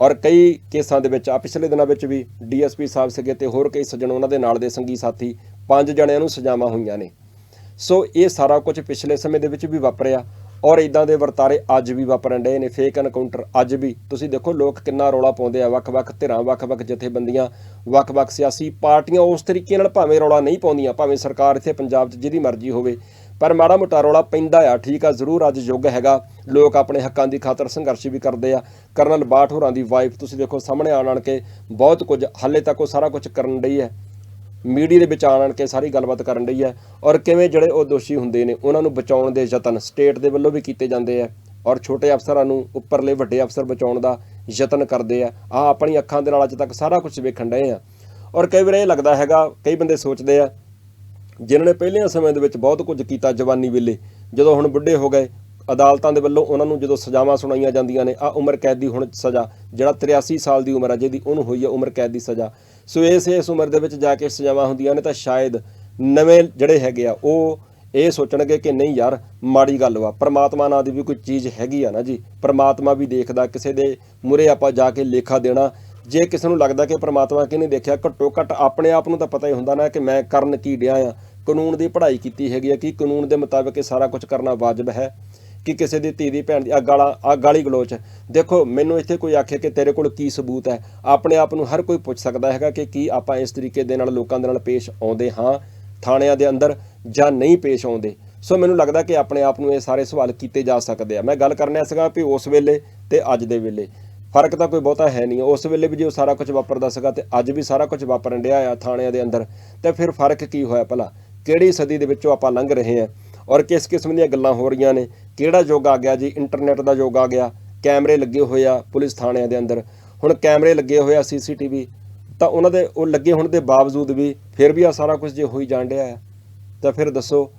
A: ਔਰ ਕਈ ਕੇਸਾਂ ਦੇ ਵਿੱਚ ਆ ਪਿਛਲੇ ਦਿਨਾਂ ਵਿੱਚ ਵੀ ਡੀਐਸਪੀ ਸਾਹਿਬ ਸੀਗੇ ਤੇ ਹੋਰ ਕਈ ਸੱਜਣ ਉਹਨਾਂ ਦੇ ਨਾਲ ਦੇ ਸੰਗੀ ਸਾਥੀ, ਪੰਜ ਜਣਿਆਂ ਨੂੰ ਸਜ਼ਾਵਾਂ ਹੋਈਆਂ ਨੇ। ਸੋ ਇਹ ਸਾਰਾ ਕੁਝ ਪਿਛਲੇ ਸਮੇਂ ਦੇ ਵਿੱਚ ਵੀ ਵਾਪਰਿਆ। ਔਰ ਇਦਾਂ ਦੇ ਵਰਤਾਰੇ ਅੱਜ ਵੀ ਵਾਪਰਨ ਡਏ ਨੇ ਫੇਕ ਐਨਕਾਊਂਟਰ ਅੱਜ ਵੀ। ਤੁਸੀਂ ਦੇਖੋ, ਲੋਕ ਕਿੰਨਾ ਰੌਲਾ ਪਾਉਂਦੇ ਆ, ਵੱਖ-ਵੱਖ ਧਿਰਾਂ, ਵੱਖ-ਵੱਖ ਜਥੇਬੰਦੀਆਂ, ਵੱਖ-ਵੱਖ ਸਿਆਸੀ ਪਾਰਟੀਆਂ ਉਸ ਤਰੀਕੇ ਨਾਲ ਭਾਵੇਂ ਰੌਲਾ ਨਹੀਂ ਪਾਉਂਦੀਆਂ, ਭਾਵੇਂ ਸਰਕਾਰ ਇੱਥੇ ਪੰਜਾਬ 'ਚ ਜਿਹਦੀ ਮਰਜ਼ੀ ਹੋਵੇ। ਪਰ ਮਾੜਾ ਮੋਟਾ ਰੌਲਾ ਪੈਂਦਾ ਆ, ਠੀਕ ਆ, ਜ਼ਰੂਰ ਅੱਜ ਯੁੱਗ ਹੈਗਾ। ਲੋਕ ਆਪਣੇ ਹੱਕਾਂ ਦੀ ਖਾਤਰ ਸੰਘਰਸ਼ ਵੀ ਕਰਦੇ ਆ। ਕਰਨਲ ਬਾਠ ਹੋਰਾਂ ਦੀ ਵਾਈਫ ਤੁਸੀਂ ਦੇਖੋ, ਸਾਹਮਣੇ ਆਣ ਆਣ ਕੇ ਬਹੁਤ ਕੁਝ, ਹਾਲੇ ਤੱਕ ਉਹ ਸਾਰਾ ਕੁਝ ਕਰਨ ਡਈ ਹੈ। ਮੀਡੀਆ ਦੇ ਵਿੱਚ ਆਣ ਆਣ ਕੇ ਸਾਰੀ ਗੱਲਬਾਤ ਕਰਨ ਲਈ ਹੈ। ਔਰ ਕਿਵੇਂ ਜਿਹੜੇ ਉਹ ਦੋਸ਼ੀ ਹੁੰਦੇ ਨੇ, ਉਹਨਾਂ ਨੂੰ ਬਚਾਉਣ ਦੇ ਯਤਨ ਸਟੇਟ ਦੇ ਵੱਲੋਂ ਵੀ ਕੀਤੇ ਜਾਂਦੇ ਆ ਔਰ ਛੋਟੇ ਅਫਸਰਾਂ ਨੂੰ, ਉੱਪਰਲੇ ਵੱਡੇ ਅਫਸਰ ਬਚਾਉਣ ਦਾ ਯਤਨ ਕਰਦੇ ਆ। ਆ ਆਪਣੀ ਅੱਖਾਂ ਦੇ ਨਾਲ ਅੱਜ ਤੱਕ ਸਾਰਾ ਕੁਝ ਵੇਖਣ ਡਏ ਆ। ਔਰ ਕਈ ਵਾਰ ਇਹ ਲੱਗਦਾ ਹੈਗਾ, ਕਈ ਬੰਦੇ ਸੋਚਦੇ ਆ, ਜਿਨ੍ਹਾਂ ਨੇ ਪਹਿਲਿਆਂ ਸਮੇਂ ਦੇ ਵਿੱਚ ਬਹੁਤ ਕੁਝ ਕੀਤਾ ਜਵਾਨੀ ਵੇਲੇ, ਜਦੋਂ ਹੁਣ ਬੁੱਢੇ ਹੋ ਗਏ, ਅਦਾਲਤਾਂ ਦੇ ਵੱਲੋਂ ਉਹਨਾਂ ਨੂੰ ਜਦੋਂ ਸਜ਼ਾਵਾਂ ਸੁਣਾਈਆਂ ਜਾਂਦੀਆਂ ਨੇ ਆ ਉਮਰ ਕੈਦ ਦੀ ਹੁਣ ਸਜ਼ਾ, ਜਿਹੜਾ 83 ਸਾਲ ਦੀ ਉਮਰ ਹੈ ਜਿਹਦੀ ਉਹਨੂੰ ਹੋਈ ਹੈ ਉਮਰ ਕੈਦ ਦੀ ਸਜ਼ਾ ਸੋ ਇਸ ਇਸ ਉਮਰ ਦੇ ਵਿੱਚ ਜਾ ਕੇ ਸਜ਼ਾਵਾਂ ਹੁੰਦੀਆਂ ਨੇ ਤਾਂ ਸ਼ਾਇਦ ਨਵੇਂ ਜਿਹੜੇ ਹੈਗੇ ਆ, ਉਹ ਇਹ ਸੋਚਣਗੇ ਕਿ ਨਹੀਂ ਯਾਰ, ਮਾੜੀ ਗੱਲ ਵਾ, ਪ੍ਰਮਾਤਮਾ ਨਾਂ ਦੀ ਵੀ ਕੋਈ ਚੀਜ਼ ਹੈਗੀ ਆ ਨਾ ਜੀ। ਪ੍ਰਮਾਤਮਾ ਵੀ ਦੇਖਦਾ, ਕਿਸੇ ਦੇ ਮੂਰੇ ਆਪਾਂ ਜਾ ਕੇ ਲੇਖਾ ਦੇਣਾ। ਜੇ ਕਿਸੇ ਨੂੰ ਲੱਗਦਾ ਕਿ ਪ੍ਰਮਾਤਮਾ ਕਿ ਨਹੀਂ ਦੇਖਿਆ, ਘੱਟੋ ਘੱਟ ਆਪਣੇ ਆਪ ਨੂੰ ਤਾਂ ਪਤਾ ਹੀ ਹੁੰਦਾ ਨਾ ਕਿ ਮੈਂ ਕਰਨ ਕੀ ਡਿਆ ਆ। ਕਾਨੂੰਨ ਦੀ ਪੜ੍ਹਾਈ ਕੀਤੀ ਹੈਗੀ ਆ, ਕਿ ਕਾਨੂੰਨ ਦੇ ਮੁਤਾਬਕ ਇਹ ਸਾਰਾ ਕੁਝ ਕਰਨਾ ਵਾਜਬ ਹੈ? ਕਿ ਕਿਸੇ ਦੀ ਧੀ ਦੀ ਭੈਣ ਦੀ ਅੱਗ ਵਾਲਾ ਅੱਗ ਵਾਲੀ ਗਲੋਚ ਦੇਖੋ, ਮੈਨੂੰ ਇੱਥੇ ਕੋਈ ਆਖੇ ਕਿ ਤੇਰੇ ਕੋਲ ਕੀ ਸਬੂਤ ਹੈ? ਆਪਣੇ ਆਪ ਨੂੰ ਹਰ ਕੋਈ ਪੁੱਛ ਸਕਦਾ ਹੈਗਾ ਕਿ ਕੀ ਆਪਾਂ ਇਸ ਤਰੀਕੇ ਦੇ ਨਾਲ ਲੋਕਾਂ ਦੇ ਨਾਲ ਪੇਸ਼ ਆਉਂਦੇ ਹਾਂ, ਥਾਣਿਆਂ ਦੇ ਅੰਦਰ ਜਾਂ ਨਹੀਂ ਪੇਸ਼ ਆਉਂਦੇ। ਸੋ ਮੈਨੂੰ ਲੱਗਦਾ ਕਿ ਆਪਣੇ ਆਪ ਨੂੰ ਇਹ ਸਾਰੇ ਸਵਾਲ ਕੀਤੇ ਜਾ ਸਕਦੇ ਆ। ਮੈਂ ਗੱਲ ਕਰਨਿਆ ਸੀਗਾ ਵੀ ਉਸ ਵੇਲੇ ਤੇ ਅੱਜ ਦੇ ਵੇਲੇ। ਫ਼ਰਕ ਤਾਂ ਕੋਈ ਬਹੁਤਾ ਹੈ ਨਹੀਂ। ਉਸ ਵੇਲੇ ਵੀ ਜੇ ਉਹ ਸਾਰਾ ਕੁਝ ਵਾਪਰਦਾ ਸੀਗਾ ਤੇ ਅੱਜ ਵੀ ਸਾਰਾ ਕੁਝ ਵਾਪਰਨ ਡਿਆ ਆ ਥਾਣਿਆਂ ਦੇ ਅੰਦਰ, ਤੇ ਫਿਰ ਫ਼ਰਕ ਕੀ ਹੋਇਆ ਭਲਾ? ਕਿਹੜੀ ਸਦੀ ਦੇ ਵਿੱਚੋਂ ਆਪਾਂ ਲੰਘ ਰਹੇ ਹਾਂ ਔਰ ਕਿਸ ਕਿਸਮ ਦੀਆਂ ਗੱਲਾਂ ਹੋ ਰਹੀਆਂ ਨੇ? ਕਿਹੜਾ ਯੁੱਗ ਆ ਗਿਆ ਜੀ? ਇੰਟਰਨੈਟ ਦਾ ਯੁੱਗ ਆ ਗਿਆ। ਕੈਮਰੇ ਲੱਗੇ ਹੋਏ ਆ ਪੁਲਿਸ ਥਾਣਿਆਂ ਦੇ ਅੰਦਰ। ਹੁਣ ਕੈਮਰੇ ਲੱਗੇ ਹੋਏ ਆ ਸੀਸੀਟੀਵੀ। ਤਾਂ ਉਹਨਾਂ ਦੇ ਉਹ ਲੱਗੇ ਹੋਣ ਦੇ ਬਾਵਜੂਦ ਵੀ ਫਿਰ ਵੀ ਆ ਸਾਰਾ ਕੁਝ ਜੇ ਹੋਈ ਜਾਣ ਰਿਹਾ ਆ। ਤਾਂ ਫਿਰ ਦੱਸੋ,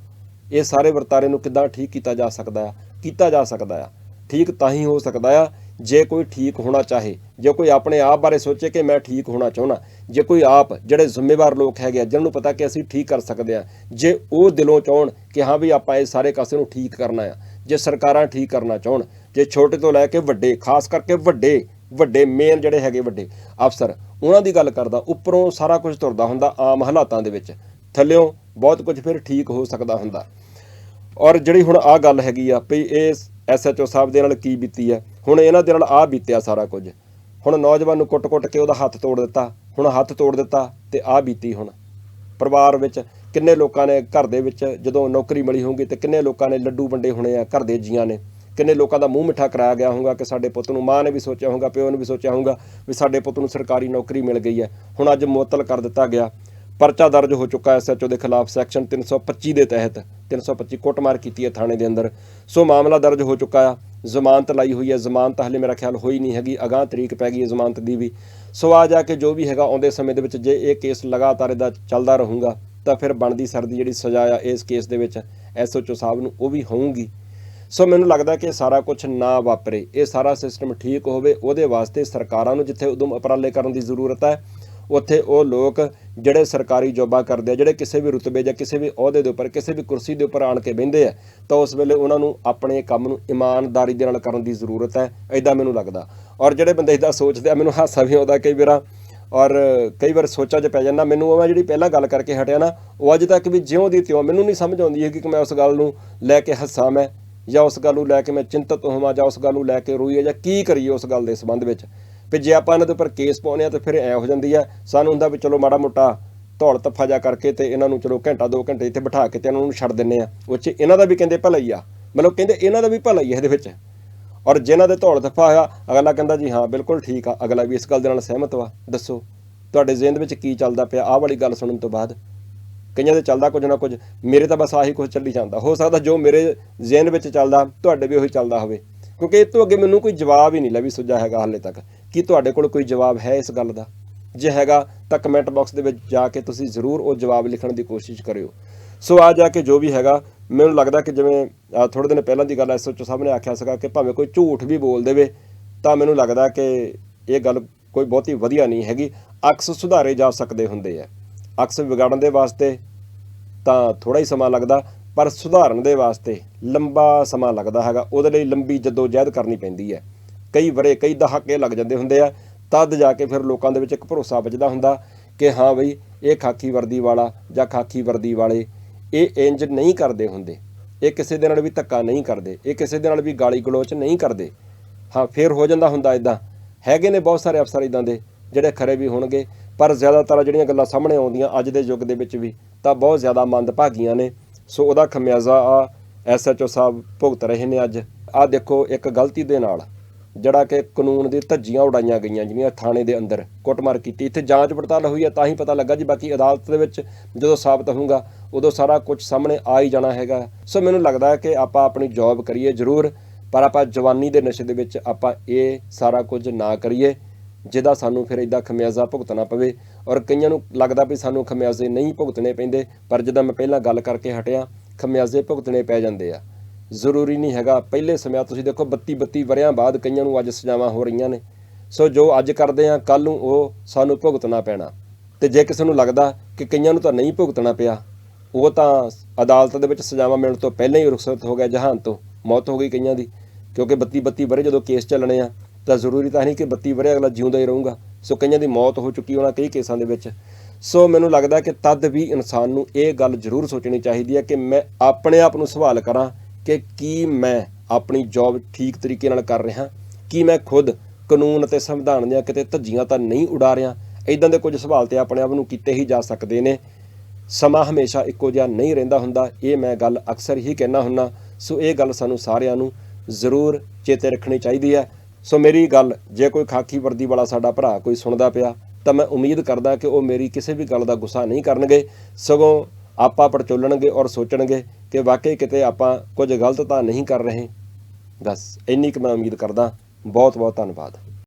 A: ਇਹ ਸਾਰੇ ਵਰਤਾਰੇ ਨੂੰ ਕਿੱਦਾਂ ਠੀਕ ਕੀਤਾ ਜਾ ਸਕਦਾ ਆ? ਕੀਤਾ ਜਾ ਸਕਦਾ ਆ। ਠੀਕ ਤਾਂ ਹੀ ਹੋ ਸਕਦਾ ਆ ਜੇ ਕੋਈ ਠੀਕ ਹੋਣਾ ਚਾਹੇ, ਜੇ ਕੋਈ ਆਪਣੇ ਆਪ ਬਾਰੇ ਸੋਚੇ ਕਿ ਮੈਂ ਠੀਕ ਹੋਣਾ ਚਾਹੁੰਦਾ, ਜੇ ਕੋਈ ਆਪ ਜਿਹੜੇ ਜ਼ਿੰਮੇਵਾਰ ਲੋਕ ਹੈਗੇ ਆ ਜਿਨ੍ਹਾਂ ਨੂੰ ਪਤਾ ਕਿ ਅਸੀਂ ਠੀਕ ਕਰ ਸਕਦੇ ਆ ਜੇ ਉਹ ਦਿਲੋਂ ਚਾਹਣ ਕਿ ਹਾਂ ਵੀ ਆਪਾਂ ਇਹ ਸਾਰੇ ਕਾਸੇ ਨੂੰ ਠੀਕ ਕਰਨਾ ਆ, ਜੇ ਸਰਕਾਰਾਂ ਠੀਕ ਕਰਨਾ ਚਾਹਣ, ਜੇ ਛੋਟੇ ਤੋਂ ਲੈ ਕੇ ਵੱਡੇ, ਖਾਸ ਕਰਕੇ ਵੱਡੇ ਵੱਡੇ ਮੇਨ ਜਿਹੜੇ ਹੈਗੇ ਵੱਡੇ ਅਫਸਰ, ਉਹਨਾਂ ਦੀ ਗੱਲ ਕਰਦਾ, ਉੱਪਰੋਂ ਸਾਰਾ ਕੁਝ ਤੁਰਦਾ ਹੁੰਦਾ ਆਮ ਹਾਲਾਤਾਂ ਦੇ ਵਿੱਚ, ਥੱਲਿਓਂ ਬਹੁਤ ਕੁਝ ਫਿਰ ਠੀਕ ਹੋ ਸਕਦਾ ਹੁੰਦਾ। ਔਰ ਜਿਹੜੀ ਹੁਣ ਆ ਗੱਲ ਹੈਗੀ ਆ, ਵੀ ਇਹ ਐਸਐਚਓ ਸਾਹਿਬ ਦੇ ਨਾਲ ਕੀ ਬੀਤੀ ਆ ਹੁਣ ਇਹਨਾਂ ਦੇ ਨਾਲ ਆ ਬੀਤਿਆ ਸਾਰਾ ਕੁਝ। ਹੁਣ ਨੌਜਵਾਨ ਨੂੰ ਕੁੱਟ-ਕੁੱਟ ਕੇ ਉਹਦਾ ਹੱਥ ਤੋੜ ਦਿੱਤਾ, ਹੁਣ ਹੱਥ ਤੋੜ ਦਿੱਤਾ ਤੇ ਆ ਬੀਤੀ ਹੁਣ। ਪਰਿਵਾਰ ਵਿੱਚ ਕਿੰਨੇ ਲੋਕਾਂ ਨੇ ਘਰ ਦੇ ਵਿੱਚ ਜਦੋਂ ਨੌਕਰੀ ਮਿਲੀ ਹੋਊਗੀ ਤੇ ਕਿੰਨੇ ਲੋਕਾਂ ਨੇ ਲੱਡੂ ਵੰਡੇ ਹੋਣੇ ਆ ਘਰ ਦੇ ਜੀਆਂ ਨੇ। ਕਿੰਨੇ ਲੋਕਾਂ ਦਾ ਮੂੰਹ ਮਿੱਠਾ ਕਰਾਇਆ ਗਿਆ ਹੋਊਗਾ ਕਿ ਸਾਡੇ ਪੁੱਤ ਨੂੰ ਮਾਂ ਨੇ ਵੀ ਸੋਚਿਆ ਹੋਊਗਾ, ਪਿਓ ਨੇ ਵੀ ਸੋਚਿਆ ਹੋਊਗਾ ਵੀ ਸਾਡੇ ਪੁੱਤ ਨੂੰ ਸਰਕਾਰੀ ਨੌਕਰੀ ਮਿਲ ਗਈ ਹੈ। ਹੁਣ ਅੱਜ ਮੁਅੱਤਲ ਕਰ ਦਿੱਤਾ ਗਿਆ। ਪਰਚਾ ਦਰਜ ਹੋ ਚੁੱਕਾ ਹੈ ਐਸਐਚਓ ਦੇ ਖਿਲਾਫ ਸੈਕਸ਼ਨ 325 ਦੇ ਤਹਿਤ। 325 ਕੁੱਟਮਾਰ ਕੀਤੀ ਹੈ ਥਾਣੇ ਦੇ ਅੰਦਰ। ਸੋ ਮਾਮਲਾ ਦਰਜ ਹੋ ਚੁੱਕਾ ਆ। ਜ਼ਮਾਨਤ ਲਾਈ ਹੋਈ ਹੈ, ਜ਼ਮਾਨਤ ਹਲੇ ਮੇਰਾ ਖਿਆਲ ਹੋਈ ਨਹੀਂ ਹੈਗੀ, ਅਗਾਹ ਤਰੀਕ ਪੈ ਗਈ ਹੈ ਜ਼ਮਾਨਤ ਦੀ ਵੀ। ਸੋ ਆ ਜਾ ਕੇ ਜੋ ਵੀ ਹੈਗਾ ਆਉਂਦੇ ਸਮੇਂ ਦੇ ਵਿੱਚ ਜੇ ਇਹ ਕੇਸ ਲਗਾਤਾਰ ਇਹਦਾ ਚੱਲਦਾ ਰਹੂਗਾ, ਤਾਂ ਫਿਰ ਬਣਦੀ ਸਰਦੀ ਜਿਹੜੀ ਸਜ਼ਾ ਆ ਇਸ ਕੇਸ ਦੇ ਵਿੱਚ ਐਸਐਚਓ ਸਾਹਿਬ ਨੂੰ ਉਹ ਵੀ ਹੋਊਗੀ। ਸੋ ਮੈਨੂੰ ਲੱਗਦਾ ਕਿ ਸਾਰਾ ਕੁਝ ਨਾ ਵਾਪਰੇ, ਇਹ ਸਾਰਾ ਸਿਸਟਮ ਠੀਕ ਹੋਵੇ, ਉਹਦੇ ਵਾਸਤੇ ਸਰਕਾਰਾਂ ਨੂੰ ਜਿੱਥੇ ਉਦਮ ਉਪਰਾਲੇ ਕਰਨ ਦੀ ਜ਼ਰੂਰਤ ਹੈ ਉੱਥੇ ਉਹ ਲੋਕ ਜਿਹੜੇ ਸਰਕਾਰੀ ਜੋਬਾਂ ਕਰਦੇ ਆ, ਜਿਹੜੇ ਕਿਸੇ ਵੀ ਰੁਤਬੇ ਜਾਂ ਕਿਸੇ ਵੀ ਅਹੁਦੇ ਦੇ ਉੱਪਰ, ਕਿਸੇ ਵੀ ਕੁਰਸੀ ਦੇ ਉੱਪਰ ਆਣ ਕੇ ਬਹਿੰਦੇ ਆ, ਤਾਂ ਉਸ ਵੇਲੇ ਉਹਨਾਂ ਨੂੰ ਆਪਣੇ ਕੰਮ ਨੂੰ ਇਮਾਨਦਾਰੀ ਦੇ ਨਾਲ ਕਰਨ ਦੀ ਜ਼ਰੂਰਤ ਹੈ ਐਦਾਂ ਮੈਨੂੰ ਲੱਗਦਾ। ਔਰ ਜਿਹੜੇ ਬੰਦੇ ਇਦਾਂ ਸੋਚਦੇ ਆ, ਮੈਨੂੰ ਹਾਸਾ ਵੀ ਆਉਂਦਾ ਕਈ ਵਾਰਾਂ, ਔਰ ਕਈ ਵਾਰ ਸੋਚਾਂ 'ਚ ਪੈ ਜਾਂਦਾ, ਮੈਨੂੰ ਉਹ ਜਿਹੜੀ ਪਹਿਲਾਂ ਗੱਲ ਕਰਕੇ ਹਟਿਆ ਨਾ, ਉਹ ਅੱਜ ਤੱਕ ਵੀ ਜਿਉਂ ਦੀ ਤਿਉਂ ਮੈਨੂੰ ਨਹੀਂ ਸਮਝ ਆਉਂਦੀ ਹੈ ਕਿ ਮੈਂ ਉਸ ਗੱਲ ਨੂੰ ਲੈ ਕੇ ਹੱਸਾਂ ਮੈਂ, ਜਾਂ ਉਸ ਗੱਲ ਨੂੰ ਲੈ ਕੇ ਮੈਂ ਚਿੰਤਤ ਹੋਵਾਂ, ਜਾਂ ਉਸ ਗੱਲ ਨੂੰ ਲੈ ਕੇ ਰੋਈਏ, ਜਾਂ ਕੀ ਕਰੀਏ ਉਸ ਗੱਲ ਦੇ ਸੰਬੰਧ ਵਿੱਚ। ਵੀ ਜੇ ਆਪਾਂ ਇਹਨਾਂ ਦੇ ਉੱਪਰ ਕੇਸ ਪਾਉਂਦੇ ਆ ਤਾਂ ਫਿਰ ਐ ਹੋ ਜਾਂਦੀ ਆ, ਸਾਨੂੰ ਹੁੰਦਾ ਵੀ ਚਲੋ ਮਾੜਾ ਮੋਟਾ ਧੌਲ ਤੱਫਾ ਜਾ ਕਰਕੇ ਤੇ ਇਹਨਾਂ ਨੂੰ ਚਲੋ ਘੰਟਾ ਦੋ ਘੰਟੇ ਇੱਥੇ ਬਿਠਾ ਕੇ ਤੇ ਇਹਨਾਂ ਨੂੰ ਛੱਡ ਦਿੰਨੇ ਆ ਉਹ 'ਚ ਇਹਨਾਂ ਦਾ ਵੀ ਕਹਿੰਦੇ ਭਲਾ ਹੀ ਆ। ਮਤਲਬ ਕਹਿੰਦੇ ਇਹਨਾਂ ਦਾ ਵੀ ਭਲਾ ਹੀ ਆ ਇਹਦੇ ਵਿੱਚ। ਔਰ ਜਿਨ੍ਹਾਂ ਦੇ ਧੌਲ ਤੱਫਾ ਹੋਇਆ, ਅਗਲਾ ਕਹਿੰਦਾ ਜੀ ਹਾਂ, ਬਿਲਕੁਲ ਠੀਕ ਆ, ਅਗਲਾ ਵੀ ਇਸ ਗੱਲ ਦੇ ਨਾਲ ਸਹਿਮਤ ਵਾ। ਦੱਸੋ, ਤੁਹਾਡੇ ਜ਼ਿਹਨ ਵਿੱਚ ਕੀ ਚੱਲਦਾ ਪਿਆ? ਆਹ ਵਾਲੀ ਗੱਲ ਸੁਣਨ ਤੋਂ ਬਾਅਦ ਕਈਆਂ ਦੇ ਚੱਲਦਾ ਕੁਝ ਨਾ ਕੁਝ, ਮੇਰੇ ਤਾਂ ਬਸ ਆਹੀ ਕੁਝ ਚੱਲੀ ਜਾਂਦਾ। ਹੋ ਸਕਦਾ ਜੋ ਮੇਰੇ ਜ਼ਿਹਨ ਵਿੱਚ ਚੱਲਦਾ, ਤੁਹਾਡੇ ਵੀ ਉਹੀ ਚੱਲਦਾ ਹੋਵੇ। ਕਿਉਂਕਿ ਇਹ ਤੋਂ ਅੱਗੇ ਮੈਨੂੰ ਕੋਈ ਜਵਾਬ ਹੀ ਨਹੀਂ ਲੱਭੀ ਸੁਝਾ ਹੈਗਾ ਹਾਲੇ ਤੱਕ। ਕੀ ਤੁਹਾਡੇ ਕੋਲ ਕੋਈ ਜਵਾਬ ਹੈ ਇਸ ਗੱਲ ਦਾ? ਜੇ ਹੈਗਾ, ਤਾਂ ਕਮੈਂਟ ਬਾਕਸ ਦੇ ਵਿੱਚ ਜਾ ਕੇ ਤੁਸੀਂ ਜ਼ਰੂਰ ਉਹ ਜਵਾਬ ਲਿਖਣ ਦੀ ਕੋਸ਼ਿਸ਼ ਕਰਿਓ। ਸੋ ਆ ਜਾ ਕੇ ਜੋ ਵੀ ਹੈਗਾ, ਮੈਨੂੰ ਲੱਗਦਾ ਕਿ ਜਿਵੇਂ ਆਹ ਥੋੜੇ ਦਿਨ ਪਹਿਲਾਂ ਦੀ ਗੱਲ ਐਸਓਚਓ ਸਾਹਿਬ ਨੇ ਆਖਿਆ ਸੀਗਾ ਕਿ ਭਾਵੇਂ ਕੋਈ ਝੂਠ ਵੀ ਬੋਲ ਦੇਵੇ, ਤਾਂ ਮੈਨੂੰ ਲੱਗਦਾ ਕਿ ਇਹ ਗੱਲ ਕੋਈ ਬਹੁਤੀ ਵਧੀਆ ਨਹੀਂ ਹੈਗੀ। ਅਕਸ ਸੁਧਾਰੇ ਜਾ ਸਕਦੇ ਹੁੰਦੇ ਆ। ਅਕਸ ਵਿਗਾੜਨ ਦੇ ਵਾਸਤੇ ਤਾਂ ਥੋੜਾ ਹੀ ਸਮਾਂ ਲੱਗਦਾ, ਪਰ ਸੁਧਾਰਨ ਦੇ ਵਾਸਤੇ ਲੰਬਾ ਸਮਾਂ ਲੱਗਦਾ ਹੈਗਾ। ਉਹਦੇ ਲਈ ਲੰਬੀ ਜਦੋਜਹਿਦ ਕਰਨੀ ਪੈਂਦੀ ਹੈ। ਕਈ ਵਰੇ, ਕਈ ਦਹਾਕੇ ਲੱਗ ਜਾਂਦੇ ਹੁੰਦੇ ਆ, ਤਦ ਜਾ ਕੇ ਫਿਰ ਲੋਕਾਂ ਦੇ ਵਿੱਚ ਇੱਕ ਭਰੋਸਾ ਬਚਦਾ ਹੁੰਦਾ ਕਿ ਹਾਂ ਬਈ, ਇਹ ਖਾਕੀ ਵਰਦੀ ਵਾਲਾ ਜਾਂ ਖਾਕੀ ਵਰਦੀ ਵਾਲੇ ਇਹ ਇੰਜ ਨਹੀਂ ਕਰਦੇ ਹੁੰਦੇ। ਇਹ ਕਿਸੇ ਦੇ ਨਾਲ ਵੀ ਧੱਕਾ ਨਹੀਂ ਕਰਦੇ, ਇਹ ਕਿਸੇ ਦੇ ਨਾਲ ਵੀ ਗਾਲੀ ਗਲੋਚ ਨਹੀਂ ਕਰਦੇ। ਹਾਂ, ਫਿਰ ਹੋ ਜਾਂਦਾ ਹੁੰਦਾ ਇਦਾਂ ਹੈਗੇ ਨੇ ਬਹੁਤ ਸਾਰੇ ਅਫਸਰ ਇਦਾਂ ਦੇ, ਜਿਹੜੇ ਖਰੇ ਵੀ ਹੋਣਗੇ, ਪਰ ਜ਼ਿਆਦਾਤਰ ਜਿਹੜੀਆਂ ਗੱਲਾਂ ਸਾਹਮਣੇ ਆਉਂਦੀਆਂ ਅੱਜ ਦੇ ਯੁੱਗ ਦੇ ਵਿੱਚ ਵੀ, ਤਾਂ ਬਹੁਤ ਜ਼ਿਆਦਾ ਮੰਦਭਾਗੀਆਂ ਨੇ। ਸੋ ਉਹਦਾ ਖਮਿਆਜ਼ਾ ਆ ਐਸਐਚਓ ਸਾਹਿਬ ਭੁਗਤ ਰਹੇ ਨੇ ਅੱਜ। ਆ ਦੇਖੋ ਇੱਕ ਗਲਤੀ ਦੇ ਨਾਲ। ਜਿਹੜਾ ਕਿ ਕਾਨੂੰਨ ਦੀ ਧੱਜੀਆਂ ਉਡਾਈਆਂ ਗਈਆਂ ਜਿਹੜੀਆਂ ਥਾਣੇ ਦੇ ਅੰਦਰ ਕੁੱਟਮਾਰ ਕੀਤੀ। ਇੱਥੇ ਜਾਂਚ ਪੜਤਾਲ ਹੋਈ ਹੈ, ਤਾਂ ਹੀ ਪਤਾ ਲੱਗਾ ਜੀ, ਬਾਕੀ ਅਦਾਲਤ ਦੇ ਵਿੱਚ ਜਦੋਂ ਸਾਬਤ ਹੋਊਗਾ, ਉਦੋਂ ਸਾਰਾ ਕੁਝ ਸਾਹਮਣੇ ਆ ਹੀ ਜਾਣਾ ਹੈਗਾ। ਸੋ ਮੈਨੂੰ ਲੱਗਦਾ ਹੈ ਕਿ ਆਪਾਂ ਆਪਣੀ ਜੌਬ ਕਰੀਏ ਜ਼ਰੂਰ, ਪਰ ਆਪਾਂ ਜਵਾਨੀ ਦੇ ਨਸ਼ੇ ਦੇ ਵਿੱਚ ਆਪਾਂ ਇਹ ਸਾਰਾ ਕੁਝ ਨਾ ਕਰੀਏ, ਜਿਹਦਾ ਸਾਨੂੰ ਫਿਰ ਇਦਾਂ ਖਮਿਆਜ਼ਾ ਭੁਗਤਣਾ ਪਵੇ। ਔਰ ਕਈਆਂ ਨੂੰ ਲੱਗਦਾ ਵੀ ਸਾਨੂੰ ਖਮਿਆਜ਼ੇ ਨਹੀਂ ਭੁਗਤਣੇ ਪੈਂਦੇ, ਪਰ ਜਦੋਂ ਮੈਂ ਪਹਿਲਾਂ ਗੱਲ ਕਰਕੇ ਹਟਿਆ, ਖਮਿਆਜ਼ੇ ਭੁਗਤਣੇ ਪੈ ਜਾਂਦੇ ਆ। ਜ਼ਰੂਰੀ ਨਹੀਂ ਹੈਗਾ। ਪਹਿਲੇ ਸਮਿਆਂ ਤੁਸੀਂ ਦੇਖੋ 32 32 ਵਰਿਆਂ ਬਾਅਦ ਕਈਆਂ ਨੂੰ ਅੱਜ ਸਜ਼ਾਵਾਂ ਹੋ ਰਹੀਆਂ ਨੇ। ਸੋ ਜੋ ਅੱਜ ਕਰਦੇ ਆ ਕੱਲ ਨੂੰ ਉਹ ਸਾਨੂੰ ਭੁਗਤਣਾ ਪੈਣਾ। ਤੇ ਜੇ ਕਿਸੇ ਨੂੰ ਲੱਗਦਾ ਕਿ ਕਈਆਂ ਨੂੰ ਤਾਂ ਨਹੀਂ ਭੁਗਤਣਾ ਪਿਆ, ਉਹ ਤਾਂ ਅਦਾਲਤ ਦੇ ਵਿੱਚ ਸਜ਼ਾਵਾਂ ਮਿਲਣ ਤੋਂ ਪਹਿਲਾਂ ਹੀ ਰੁਖਸਤ ਹੋ ਗਿਆ, ਜਹਾਨ ਤੋਂ ਮੌਤ ਹੋ ਗਈ ਕਈਆਂ ਦੀ। ਕਿਉਂਕਿ 32 32 ਵਰੇ ਜਦੋਂ ਕੇਸ ਚੱਲਣੇ ਆ, ਤਾਂ ਜ਼ਰੂਰੀ ਤਾਂ ਨਹੀਂ ਕਿ 32 ਵਰੇ ਅਗਲਾ ਜਿਉਂਦਾ ਹੀ ਰਹੂਗਾ। ਸੋ ਕਈਆਂ ਦੀ ਮੌਤ ਹੋ ਚੁੱਕੀ ਉਹਨਾਂ ਕਈ ਕੇਸਾਂ ਦੇ ਵਿੱਚ। ਸੋ ਮੈਨੂੰ ਲੱਗਦਾ ਕਿ ਤਦ ਵੀ ਇਨਸਾਨ ਨੂੰ ਇਹ ਗੱਲ ਜ਼ਰੂਰ ਸੋਚਣੀ ਚਾਹੀਦੀ ਹੈ ਕਿ ਮੈਂ ਆਪਣੇ ਆਪ ਨੂੰ ਸਵਾਲ ਕਰਾਂ ਕਿ ਕੀ ਮੈਂ ਆਪਣੀ ਜੌਬ ਠੀਕ ਤਰੀਕੇ ਨਾਲ ਕਰ ਰਿਹਾ, ਕੀ ਮੈਂ ਖੁਦ ਕਾਨੂੰਨ ਅਤੇ ਸੰਵਿਧਾਨ ਦੀਆਂ ਕਿਤੇ ਧੱਜੀਆਂ ਤਾਂ ਨਹੀਂ ਉਡਾ ਰਿਹਾ? ਇਦਾਂ ਦੇ ਕੁਝ ਸਵਾਲ ਤੇ ਆਪਣੇ ਆਪ ਨੂੰ ਕੀਤੇ ਹੀ ਜਾ ਸਕਦੇ ਨੇ। ਸਮਾਂ ਹਮੇਸ਼ਾ ਇੱਕੋ ਜਿਹਾ ਨਹੀਂ ਰਹਿੰਦਾ ਹੁੰਦਾ, ਇਹ ਮੈਂ ਗੱਲ ਅਕਸਰ ਹੀ ਕਹਿਣਾ ਹੁੰਨਾ। ਸੋ ਇਹ ਗੱਲ ਸਾਨੂੰ ਸਾਰਿਆਂ ਨੂੰ ਜ਼ਰੂਰ ਚੇਤੇ ਰੱਖਣੀ ਚਾਹੀਦੀ ਹੈ। ਸੋ ਮੇਰੀ ਗੱਲ, ਜੇ ਕੋਈ ਖਾਕੀ ਵਰਦੀ ਵਾਲਾ ਸਾਡਾ ਭਰਾ ਕੋਈ ਸੁਣਦਾ ਪਿਆ, ਤਾਂ ਮੈਂ ਉਮੀਦ ਕਰਦਾ ਕਿ ਉਹ ਮੇਰੀ ਕਿਸੇ ਵੀ ਗੱਲ ਦਾ ਗੁੱਸਾ ਨਹੀਂ ਕਰਨਗੇ। ਸਗੋਂ ਆਪਾ ਪੜਚੋਲਣਗੇ ਔਰ ਸੋਚਣਗੇ ਕਿ ਵਾਕਈ ਕਿਤੇ ਆਪਾਂ ਕੁਝ ਗਲਤ ਤਾਂ ਨਹੀਂ ਕਰ ਰਹੇ। ਬਸ ਇੰਨੀ ਕੁ ਮੈਂ ਉਮੀਦ ਕਰਦਾ। ਬਹੁਤ ਬਹੁਤ ਧੰਨਵਾਦ।